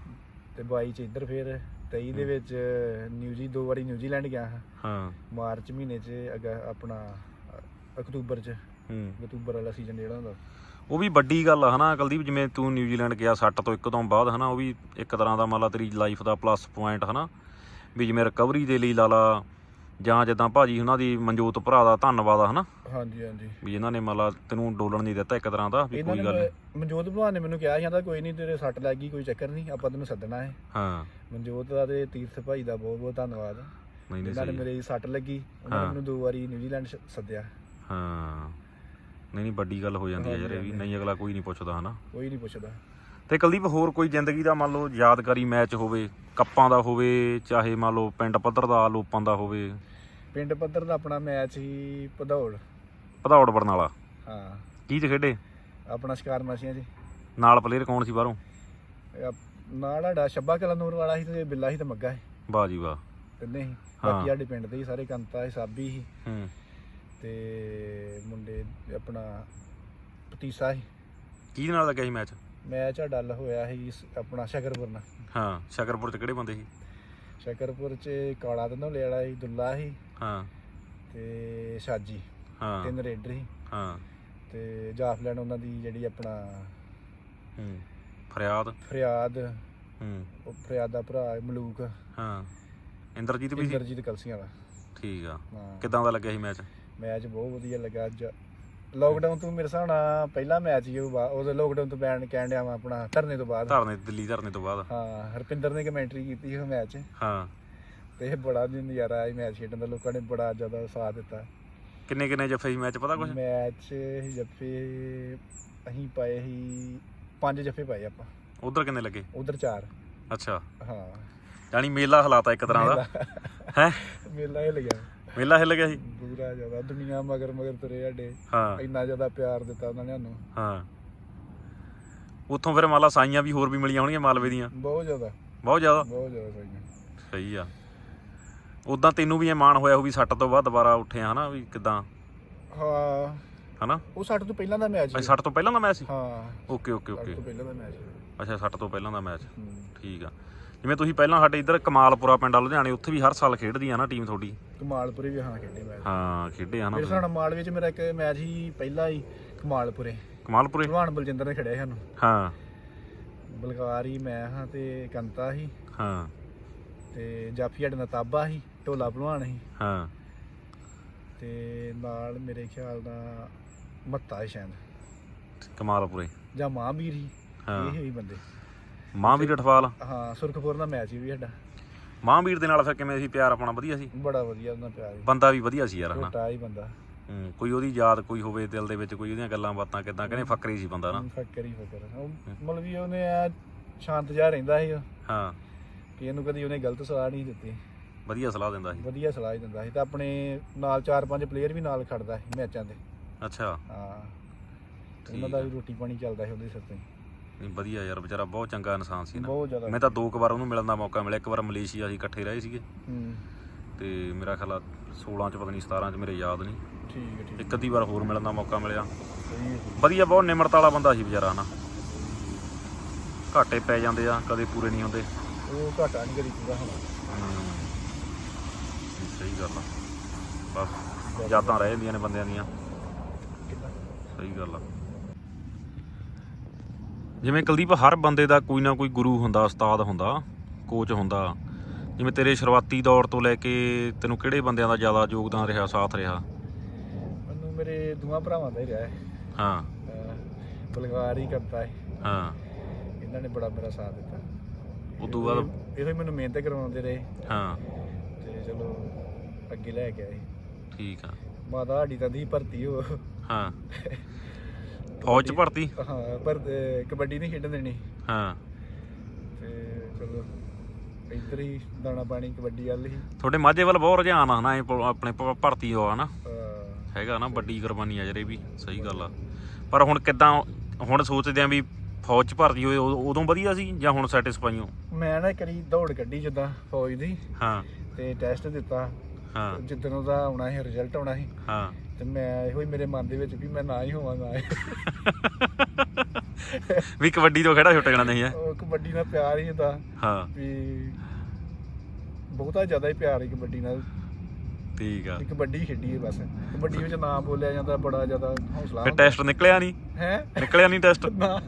ਤੇ 22 ਚ ਇੱਧਰ ਫਿਰ 23 ਦੇ ਵਿੱਚ ਨਿਊਜ਼ੀ ਦੋ ਵਾਰੀ ਨਿਊਜ਼ੀਲੈਂਡ ਗਿਆ। ਹਾਂ। ਹਾਂ ਮਾਰਚ ਮਹੀਨੇ ਚ ਅਗਾ ਆਪਣਾ ਅਕਤੂਬਰ ਚ। ਹੂੰ। ਅਕਤੂਬਰ ਵਾਲਾ ਸੀਜ਼ਨ ਜਿਹੜਾ ਹੁੰਦਾ। ਉਹ ਵੀ ਵੱਡੀ ਗੱਲ ਆ ਹਨਾ ਕੁਲਦੀਪ ਜਿਵੇਂ ਤੂੰ ਨਿਊਜ਼ੀਲੈਂਡ ਗਿਆ ਸੱਟ ਤੋਂ ਇੱਕ ਤੋਂ ਬਾਅਦ ਹਨਾ ਉਹ ਵੀ ਇੱਕ ਤਰ੍ਹਾਂ ਦਾ ਮੰਨ ਲਾ ਤੇਰੀ ਲਾਈਫ ਦਾ ਪਲੱਸ ਪੁਆਇੰਟ ਹਨਾ ਵੀ ਜਿਵੇਂ ਰਿਕਵਰੀ ਦੇ ਲਈ ਲਾ ਲਾ ਜਾਂ ਜਿੱਦਾਂ ਭਾਜੀ ਉਹਨਾਂ ਦੀ ਮਨਜੋਤ ਭਰਾ ਦਾ ਧੰਨਵਾਦ ਆ ਹਨਾ? ਹਾਂਜੀ ਹਾਂਜੀ। ਵੀ ਇਹਨਾਂ ਨੇ ਮੰਨ ਲਾ ਤੈਨੂੰ ਡੋਲਣ ਨਹੀਂ ਦਿੱਤਾ ਇੱਕ ਤਰ੍ਹਾਂ ਦਾ ਵੀ ਇਹਨਾਂ ਕੋਈ ਨੇ ਗੱਲ ਮ- ਮਨਜੋਤ ਭਲਵਾਨ ਨੇ ਮੈਨੂੰ ਕਿਹਾ ਕਹਿੰਦਾ ਕੋਈ ਨਹੀਂ ਤੇਰੇ ਸੱਟ ਲੱਗ ਗਈ ਕੋਈ ਚੱਕਰ ਨਹੀਂ ਆਪਾਂ ਤੈਨੂੰ ਸੱਦਣਾ ਹੈ। ਹਾਂ। ਮਨਜੋਤ ਦਾ ਤੇ ਤੀਰਥ ਭਾਈ ਦਾ ਬਹੁਤ ਬਹੁਤ ਧੰਨਵਾਦ। ਨਹੀਂ ਨਹੀਂ ਇਹਨਾਂ ਨੇ ਸਹੀ। ਮੇਰੇ ਸੱਟ ਲੱਗੀ ਉਹਨਾਂ ਨੇ ਹਾਂ। ਮੈਨੂੰ ਦੋ ਵਾਰੀ ਨਿਊਜ਼ੀਲੈਂਡ ਸ- ਸੱਦਿਆ। ਹਾਂ। ਨਹੀਂ ਨਹੀਂ ਵੱਡੀ ਗੱਲ ਹੋ ਜਾਂਦੀ ਹੈ ਯਾਰ ਇਹ ਵੀ ਨਹੀਂ ਅਗਲਾ ਕੋਈ ਨਹੀਂ ਪੁੱਛਦਾ ਹਨਾ? ਕੋਈ ਨਹੀਂ ਪੁੱਛਦਾ। ਤੇ ਕੁਲਦੀਪ ਹੋਰ ਕੋਈ ਜ਼ਿੰਦਗੀ ਦਾ ਮੰਨ ਲਓ ਯਾਦਗਾਰੀ ਮੈਚ ਹੋਵੇ ਕੱਪਾਂ ਦਾ ਹੋਵੇ ਚਾਹੇ ਮੰਨ ਲਓ ਪਿੰਡ ਪੱਧਰ ਦਾ ਲੋਪਾਂ ਦਾ ਹੋਵੇ ਪਿੰਡ ਪੱਧਰ ਦਾ ਆਪਣਾ ਮੈਚ ਸੀ ਭਦੌੜ। ਭਦੌੜ ਬਰਨਾਲਾ ਹਾਂ। ਕੀ ਚ ਖੇਡੇ? ਆਪਣਾ ਸ਼ਿਕਾਰ ਮਾਸੀਆਂ ਜੀ। ਨਾਲ ਪਲੇਅਰ ਕੌਣ ਸੀ ਬਾਹਰੋਂ? ਨਾਲ ਸਾਡਾ ਸ਼ੱਬਾ ਕਲਾ ਨੂਰ ਵਾਲਾ ਸੀ ਤੇ ਬਿੱਲਾ ਸੀ ਤੇ ਮੱਗਾ ਸੀ। ਵਾਹ ਜੀ ਵਾਹ। ਤਿੰਨੇ ਸੀ। ਹਾਂ। ਬਾਕੀ ਸਾਡੇ ਪਿੰਡ ਦੇ ਹੀ ਸਾਰੇ ਕੰਤਾ ਸੀ ਸਾਬੀ ਸੀ। ਹੂੰ। ਤੇ ਮੁੰਡੇ ਆਪਣਾ ਪਤੀਸਾ ਸੀ। ਕਿਹਦੇ ਨਾਲ ਲੱਗਿਆ ਸੀ ਮੈਚ? ਮੈਚ ਆ ਡੱਲ ਹੋਇਆ ਸੀ ਸ- ਆਪਣਾ ਸ਼ਕਰਪੁਰ ਨਾਲ। ਹਾਂ ਸ਼ਕਰਪੁਰ ਚ ਕਿਹੜੇ ਬੰਦੇ ਸੀ? ਸ਼ਕਰਪੁਰ ਚ ਕਾਲਾ ਦਨੋਲੇ ਵਾਲਾ ਸੀ ਦੁੱਲਾ ਸੀ। ਹਾਂ। ਤੇ ਸ਼ਾਜੀ। ਹਾਂ। ਤਿੰਨ ਰੇਡਰ ਸੀ। ਹਾਂ। ਤੇ ਜਾਫਲੈਂਡ ਉਹਨਾਂ ਦੀ ਜਿਹੜੀ ਆਪਣਾ ਹੂੰ। ਫਰਿਆਦ। ਫਰਿਆਦ। ਹੂੰ। ਉਹ ਫਰਿਆਦ ਦਾ ਭਰਾ ਮਲੂਕ। ਹਾਂ। ਇੰਦਰਜੀਤ ਵੀ ਸੀ? ਇੰਦਰਜੀਤ ਕਲਸੀਆਂ ਦਾ ਠੀਕ ਆ। ਹਾਂ। ਕਿਦਾਂ ਦਾ ਲੱਗਿਆ ਸੀ ਮੈਚ? ਮੈਚ ਬਹੁਤ ਵਧੀਆ ਲੱਗਾ ਅੱਜ। ਲੋਕਡਾਊਨ ਤੋਂ ਮੇਰੇ ਹਿਸਾਬ ਨਾਲ ਪਹਿਲਾ ਮੈਚ ਹੀ ਉਹ ਉਹਦੇ ਲੋਕਡਾਊਨ ਤੋਂ ਬੈਨ ਕਹਿਣ ਡਿਆ ਵਾ ਆਪਣਾ ਧਰਨੇ ਤੋਂ ਬਾਅਦ। ਧਰਨੇ ਦਿੱਲੀ ਧਰਨੇ ਤੋਂ ਬਾਅਦ। ਹਾਂ ਹਰਪਿੰਦਰ ਨੇ ਕਮੈਂਟਰੀ ਕੀਤੀ ਉਹ ਮੈਚ। ਹਾਂ। ਤੇ ਬੜਾ ਨਜ਼ਾਰਾ ਆਇਆ ਮੈਚ ਖੇਡਣ ਦਾ ਲੋਕਾਂ ਨੇ ਬੜਾ ਜ਼ਿਆਦਾ ਸਾਥ ਦਿੱਤਾ। ਕਿੰਨੇ ਕਿੰਨੇ ਜੱਫੇ ਸੀ? ਮੈਚ ਪਤਾ ਕੁਛ? ਮੈਚ ਜੱਫੇ ਅਸੀਂ ਪਾਏ ਸੀ ਪੰਜ ਜੱਫੇ ਪਾਏ ਆਪਾਂ। ਉਧਰ ਕਿੰਨੇ ਲੱਗੇ? ਉਧਰ ਚਾਰ। ਅੱਛਾ। ਹਾਂ। ਯਾਨੀ ਮੇਲਾ ਹਲਾਤਾ ਇੱਕ ਤਰ੍ਹਾਂ ਦਾ। ਹੈ? ਮੇਲਾ ਹੀ ਲੱਗਿਆ ਮੇਲਾ ਹਿੱਲ ਗਿਆ ਸੀ? ਪੂਰਾ ਜ਼ਿਆਦਾ। ਦੁਨੀਆ ਮਗਰ ਮਗਰ ਤੁਰੇ ਸਾਡੇ। ਹਾਂ। ਇੰਨਾ ਜ਼ਿਆਦਾ ਪਿਆਰ ਦਿੱਤਾ ਉਹਨਾਂ ਨੇ ਸਾਨੂੰ। ਹਾਂ। ਉੱਥੋਂ ਫਿਰ ਮਾਲਾ ਸਾਈਆਂ ਵੀ ਹੋਰ ਵੀ ਮਿਲੀਆਂ ਹੋਣਗੀਆਂ ਮਾਲਵੇ ਦੀਆਂ? ਬਹੁਤ ਜ਼ਿਆਦਾ। ਬਹੁਤ ਜ਼ਿਆਦਾ? ਬਹੁਤ ਜ਼ਿਆਦਾ ਸਹੀ ਸਹੀ ਆ। ਉਦਾਂ ਤੈਨੂੰ ਵੀ ਇਹ ਮਾਣ ਹੋਇਆ ਹੋ ਵੀ ਸੱਟ ਤੋਂ ਬਾਅਦ ਦੁਬਾਰਾ ਉੱਠੇ ਆ ਹਨਾ ਵੀ ਕਿਦਾਂ? ਹਾਂ। ਹਨਾ? ਉਹ ਸਾਡੇ ਤੋਂ ਪਹਿਲਾਂ ਦਾ ਮੈਚ ਅੱਛਾ ਸੱਟ ਤੋਂ ਪਹਿਲਾਂ ਦਾ ਮੈਚ ਸੀ? ਹਾਂ। ਓਕੇ ਓਕੇ ਸਾਡੇ ਓਕੇ। ਤੋਂ ਪਹਿਲਾਂ ਦਾ ਮੈਚ ਅੱਛਾ ਸੱਟ ਤੋਂ ਪਹਿਲਾਂ ਦਾ ਮੈਚ ਠੀਕ ਆ। ਜਿਵੇਂ ਤੁਸੀਂ ਪਹਿਲਾਂ ਸਾਡੇ ਇੱਧਰ ਕਮਾਲਪੁਰਾ ਪਿੰਡ ਆ ਲੁਧਿਆਣੇ ਉੱਥੇ ਵੀ ਹਰ ਸਾਲ ਖੇਡਦੀ ਆ ਨਾ ਟੀਮ ਤੁਹਾਡੀ? ਕਮਾਲਪੁਰੇ ਵੀ ਹਾਂ ਖੇਡੇ ਮੈਚ ਹਾਂ ਖੇਡੇ ਆ ਨਾ ਮੇਰੇ ਨਾਲ ਮਾਲਵੇ ਚ ਮੇਰਾ ਇੱਕ ਮੈਚ ਹੀ ਪਹਿਲਾ ਹੀ ਕਮਾਲਪੁਰੇ। ਕਮਾਲਪੁਰੇ? ਭਲਵਾਨ ਬਲਜਿੰਦਰ ਨੇ ਖੜਿਆ ਸਾਨੂੰ। ਹਾਂ। ਬਲਕਾਰੀ ਮੈਂ ਹਾਂ ਤੇ ਕੰਤਾ ਸੀ। ਹਾਂ। ਤੇ ਜਾਫੀ ਸਾਡੇ ਨਾਲ ਤਾਬਾ ਸੀ ਢੋਲਾ ਭਲਵਾਨ ਸੀ। ਹਾਂ। ਤੇ ਨਾਲ ਮੇਰੇ ਖਿਆਲ ਦਾ ਮੱਤਾ ਸੀ ਸ਼ਾਇਦ। ਕਮਾਲਪੁਰੇ। ਜਾਂ ਮਹਾਂਵੀਰ ਸੀ ਹਾਂ। ਇਹ ਹੀ ਬੰਦੇ। ਮਹਾਂਵੀਰ ਅਠਵਾਲ ਹਾਂ ਸੁਰਖਪੁਰ ਦਾ ਮੈਚ ਵੀ ਸਾਡਾ। ਮਹਾਂਵੀਰ ਦੇ ਨਾਲ ਫਿਰ ਕਿਵੇਂ ਸੀ ਪਿਆਰ ਆਪਣਾ? ਵਧੀਆ ਸੀ। ਬੜਾ ਵਧੀਆ ਉਹਨਾਂ ਪਿਆਰ ਸੀ। ਬੰਦਾ ਵੀ ਵਧੀਆ ਸੀ ਯਾਰ ਹਨਾ? ਛੋਟਾ ਹੀ ਬੰਦਾ। ਹੂੰ, ਕੋਈ ਉਹਦੀ ਯਾਦ ਕੋਈ ਹੋਵੇ ਦਿਲ ਦੇ ਵਿੱਚ ਕੋਈ ਉਹਦੀਆਂ ਗੱਲਾਂ ਬਾਤਾਂ ਕਿਦਾਂ ਕਹਿੰਦੇ ਫਕਰੀ ਸੀ ਬੰਦਾ ਨਾ ਫੱਕਰ ਹੀ ਫੱਕਰ ਉਹ ਮਤਲਬ ਵੀ ਉਹਨੇ ਸ਼ਾਂਤ ਜਿਹਾ ਰਹਿੰਦਾ ਸੀ ਉਹ, ਹਾਂ। ਕਿ ਇਹਨੂੰ ਕਦੀ ਉਹਨੇ ਗਲਤ ਸਲਾਹ ਨਹੀਂ ਦਿੱਤੀ। ਵਧੀਆ ਸਲਾਹ ਦਿੰਦਾ ਸੀ। ਵਧੀਆ ਸਲਾਹ ਹੀ ਦਿੰਦਾ ਸੀ। ਤੇ ਆਪਣੇ ਨਾਲ ਚਾਰ ਪੰਜ ਪਲੇਅਰ ਵੀ ਨਾਲ ਖੜਦਾ ਸੀ ਮੈਚਾਂ ਤੇ। ਅੱਛਾ। ਹਾਂ। ਉਹਨਾਂ ਦਾ ਵੀ ਰੋਟੀ ਪਾਣੀ ਚੱਲਦਾ ਸੀ ਉਹਦੇ ਸਿਰ ਤੇ। ਨਹੀਂ ਵਧੀਆ ਯਾਰ ਵਿਚਾਰਾ ਬਹੁਤ ਚੰਗਾ ਇਨਸਾਨ ਸੀ ਨਾ। ਬਹੁਤ ਜ਼ਿਆਦਾ। ਮੈਂ ਤਾਂ ਦੋ ਕੁ ਵਾਰ ਉਹਨੂੰ ਮਿਲਣ ਦਾ ਮੌਕਾ ਮਿਲਿਆ। ਇੱਕ ਵਾਰ ਮਲੇਸ਼ੀਆ ਅਸੀਂ ਇਕੱਠੇ ਰਹੇ ਸੀਗੇ। ਹੂੰ। ਤੇ ਮੇਰਾ ਖਿਆਲ ਆ 16 ਚ ਪਤਾ ਨਹੀਂ 17 ਚ ਮੇਰੇ ਯਾਦ ਨਹੀਂ ਠੀਕ ਹੈ ਠੀਕ ਇੱਕ ਅੱਧੀ ਵਾਰ ਹੋਰ ਮਿਲਣ ਦਾ ਮੌਕਾ ਮਿਲਿਆ। ਸਹੀ ਹੈ। ਵਧੀਆ ਬਹੁਤ ਨਿਮਰਤਾ ਵਾਲਾ ਬੰਦਾ ਸੀ ਵਿਚਾਰਾ ਹਨਾ ਘਾਟੇ ਪੈ ਜਾਂਦੇ ਆ ਕਦੇ ਪੂਰੇ ਨਹੀਂ ਹੁੰਦੇ। ਉਹ ਘਾਟਾ ਨਹੀਂ ਕਰੀ ਪੂਰਾ ਹੋਣਾ। ਸਹੀ ਗੱਲ ਆ। ਬਸ ਯਾਦਾਂ ਰਹਿ ਜਾਂਦੀਆਂ ਨੇ ਬੰਦਿਆਂ ਦੀਆਂ। ਸਹੀ ਗੱਲ ਆ। ਜਿਵੇਂ ਕੁਲਦੀਪ ਹਰ ਬੰਦੇ ਦਾ ਕੋਈ ਨਾ ਕੋਈ ਗੁਰੂ ਹੁੰਦਾ ਉਸਤਾਦ ਹੁੰਦਾ ਕੋਚ ਹੁੰਦਾ। ਜਿਵੇਂ ਤੇਰੇ ਸ਼ੁਰੂਆਤੀ ਦੌਰ ਤੋਂ ਲੈ ਕੇ ਤੈਨੂੰ ਕਿਹੜੇ ਬੰਦਿਆਂ ਦਾ ਜ਼ਿਆਦਾ ਯੋਗਦਾਨ ਰਿਹਾ ਸਾਥ ਰਿਹਾ? ਮੈਨੂੰ ਮੇਰੇ ਦੋਵਾਂ ਭਰਾਵਾਂ ਦਾ ਹੀ ਰਿਹਾ ਹੈ ਹਾਂ। ਅਹ ਹੀ ਕਰਦਾ ਹੈ ਹਾਂ। ਇਹਨਾਂ ਨੇ ਬੜਾ ਮੇਰਾ ਸਾਥ ਦਿੱਤਾ। ਉਦੋਂ ਬਾਅਦ ਇਹੋ ਹੀ ਮੈਨੂੰ ਮਿਹਨਤ ਕਰਵਾਉਂਦੇ ਰਹੇ। ਹਾਂ। ਤੇ ਚਲੋ ਅੱਗੇ ਲੈ ਕੇ ਆਏ। ਠੀਕ ਆ। ਮਾਤਾ ਸਾਡੀ ਤਾਂ ਦੀ ਭਰਤੀ ਹੋ। ਹਾਂ। ਫੌਜ ਚ ਭਰਤੀ? ਹਾਂ ਪਰ ਅਹ ਕਬੱਡੀ ਨਹੀਂ ਖੇਡਣ ਦੇਣੀ। ਹਾਂ। ਤੇ ਚਲੋ ਇੱਧਰ ਹੀ ਦਾਣਾ ਪਾਣੀ ਕਬੱਡੀ ਵੱਲ ਹੀ। ਤੁਹਾਡੇ ਮਾਝੇ ਵੱਲ ਬਹੁਤ ਰੁਝਾਨ ਆ ਨਾ ਇਹ ਪ- ਆਪਣੇ ਭ- ਭਰਤੀ ਦਾ ਨਾ ਅਹ ਹੈਗਾ ਨਾ ਵੱਡੀ ਕੁਰਬਾਨੀ ਆ ਜਿਹੜੇ ਵੀ ਸਹੀ ਗੱਲ ਆ। ਪਰ ਹੁਣ ਕਿੱਦਾਂ ਹੁਣ ਸੋਚਦੇ ਆ ਵੀ ਫੌਜ ਚ ਭਰਤੀ ਹੋਏ ਉਦੋਂ ਉਦੋਂ ਵਧੀਆ ਸੀ ਜਾਂ ਹੁਣ ਸੈਟੀਸਫਾਈ ਹੋ? ਮੈਂ ਨਾ ਕਰੀ ਦੌੜ ਕੱਢੀ ਜਿੱਦਾਂ ਫੌਜ ਦੀ। ਹਾਂ। ਤੇ ਟੈਸਟ ਦਿੱਤਾ। ਹਾਂ। ਜਿੱਦਣ ਉਹਦਾ ਆਉਣਾ ਸੀ ਰਿਜ਼ਲਟ ਆਉਣਾ ਸੀ। ਹਾਂ। ਤੇ ਮੈਂ ਇਹੋ ਹੀ ਮੇਰੇ ਮਨ ਦੇ ਵਿੱਚ ਵੀ ਮੈਂ ਨਾ ਹੀ ਹੋਵਾਂਗਾ ਵੀ ਕਬੱਡੀ ਤੋਂ ਖੇੜਾ ਛੁੱਟ ਜਾਣਾ ਨਹੀਂ ਹੈ। ਉਹ ਕਬੱਡੀ ਨਾਲ ਪਿਆਰ ਹੀ ਹੁੰਦਾ ਹਾਂ। ਵੀ ਬਹੁਤਾ ਜ਼ਿਆਦਾ ਹੀ ਪਿਆਰ ਹੈ ਕਬੱਡੀ ਨਾਲ। ਠੀਕ ਆ। ਵੀ ਕਬੱਡੀ ਖੇਡੀਏ ਬਸ। ਕਬੱਡੀ ਵਿੱਚ ਨਾਮ ਬੋਲਿਆ ਜਾਂਦਾ ਬੜਾ ਜ਼ਿਆਦਾ ਹੌਸਲਾ। ਫਿਰ ਟੈਸਟ ਨਿਕਲਿਆ ਨਹੀਂ? ਹੈ? ਨਿਕਲਿਆ ਨਹੀਂ ਟੈਸਟ ਨਾ।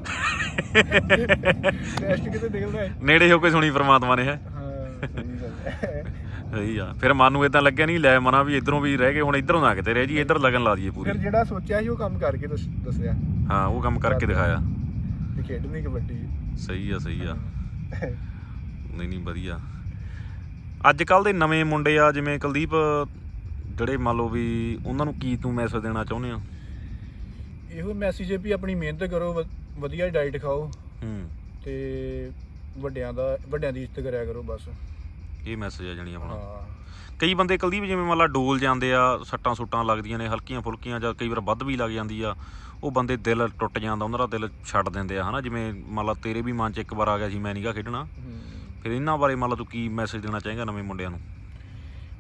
ਟੈਸਟ ਕਿਤੇ ਨਿਕਲਦਾ ਹੈ? ਨੇੜੇ ਹੋ ਕੇ ਸੁਣੀ ਪ੍ਰਮਾਤਮਾ ਨੇ ਹੈ? ਹਾਂ ਸਹੀ ਆ। ਫਿਰ ਮਨ ਨੂੰ ਇਦਾਂ ਲੱਗਿਆ ਨਹੀਂ ਲੈ ਮਨਾ ਵੀ ਇਧਰੋਂ ਵੀ ਰਹਿ ਗਏ ਹੁਣ ਇਧਰੋਂ ਨਾ ਕਿਤੇ ਰਹਿ ਜੀ ਇਧਰ ਲਗਨ ਲਾ ਦਈਏ ਫਿਰ ਪੂਰੀ ਜਿਹੜਾ ਸੋਚਿਆ ਸੀ ਉਹ ਕੰਮ ਕਰਕੇ ਦੱਸ- ਦੱਸਿਆ। ਹਾਂ ਉਹ ਕੰਮ ਕਰਕੇ ਦਿਖਾਇਆ। ਖੇਡਣੀ ਕਬੱਡੀ। ਸਹੀ ਆ ਸਹੀ ਆ। ਨਹੀਂ ਨਹੀਂ ਵਧੀਆ। ਅੱਜ ਕੱਲ ਦੇ ਨਵੇਂ ਮੁੰਡੇ ਆ ਜਿਵੇਂ ਕੁਲਦੀਪ ਜਿਹੜੇ ਮੰਨ ਲਓ ਵੀ ਉਹਨਾਂ ਨੂੰ ਕੀ ਤੂੰ ਮੈਸੇਜ ਦੇਣਾ ਚਾਹੁੰਦੇ ਆ? ਇਹੋ ਮੈਸੇਜ ਹੈ ਵੀ ਆਪਣੀ ਮਿਹਨਤ ਕਰੋ ਵ- ਵਧੀਆ ਡਾਈਟ ਖਾਓ। ਹੂੰ। ਤੇ ਵੱਡਿਆਂ ਦਾ ਵੱਡਿਆਂ ਦੀ ਇੱਜ਼ਤ ਕਰਿਆ ਕਰੋ ਬਸ। ਇਹ ਮੈਸੇਜ ਆ ਜਣੀ ਆਪਣਾ। ਹਾਂ। ਕਈ ਬੰਦੇ ਕੁਲਦੀਪ ਜਿਵੇਂ ਮੰਨ ਲਾ ਡੋਲ ਜਾਂਦੇ ਆ ਸੱਟਾਂ ਸੁੱਟਾਂ ਲੱਗਦੀਆਂ ਨੇ ਹਲਕੀਆਂ ਫੁਲਕੀਆਂ ਜਾਂ ਕਈ ਵਾਰ ਵੱਧ ਵੀ ਲੱਗ ਜਾਂਦੀ ਆ ਉਹ ਬੰਦੇ ਦਿਲ ਟੁੱਟ ਜਾਂਦਾ ਉਹਨਾਂ ਦਾ ਦਿਲ ਛੱਡ ਦਿੰਦੇ ਆ ਹਨਾ? ਜਿਵੇਂ ਮੰਨ ਲਾ ਤੇਰੇ ਵੀ ਮਨ 'ਚ ਇੱਕ ਵਾਰ ਆ ਗਿਆ ਸੀ ਮੈਂ ਨਹੀਂਗਾ ਖੇਡਣਾ। ਹਮ। ਫਿਰ ਇਹਨਾਂ ਬਾਰੇ ਮੰਨ ਲਾ ਤੂੰ ਕੀ ਮੈਸੇਜ ਦੇਣਾ ਚਾਹੇਗਾ ਨਵੇਂ ਮੁੰਡਿਆਂ ਨੂੰ?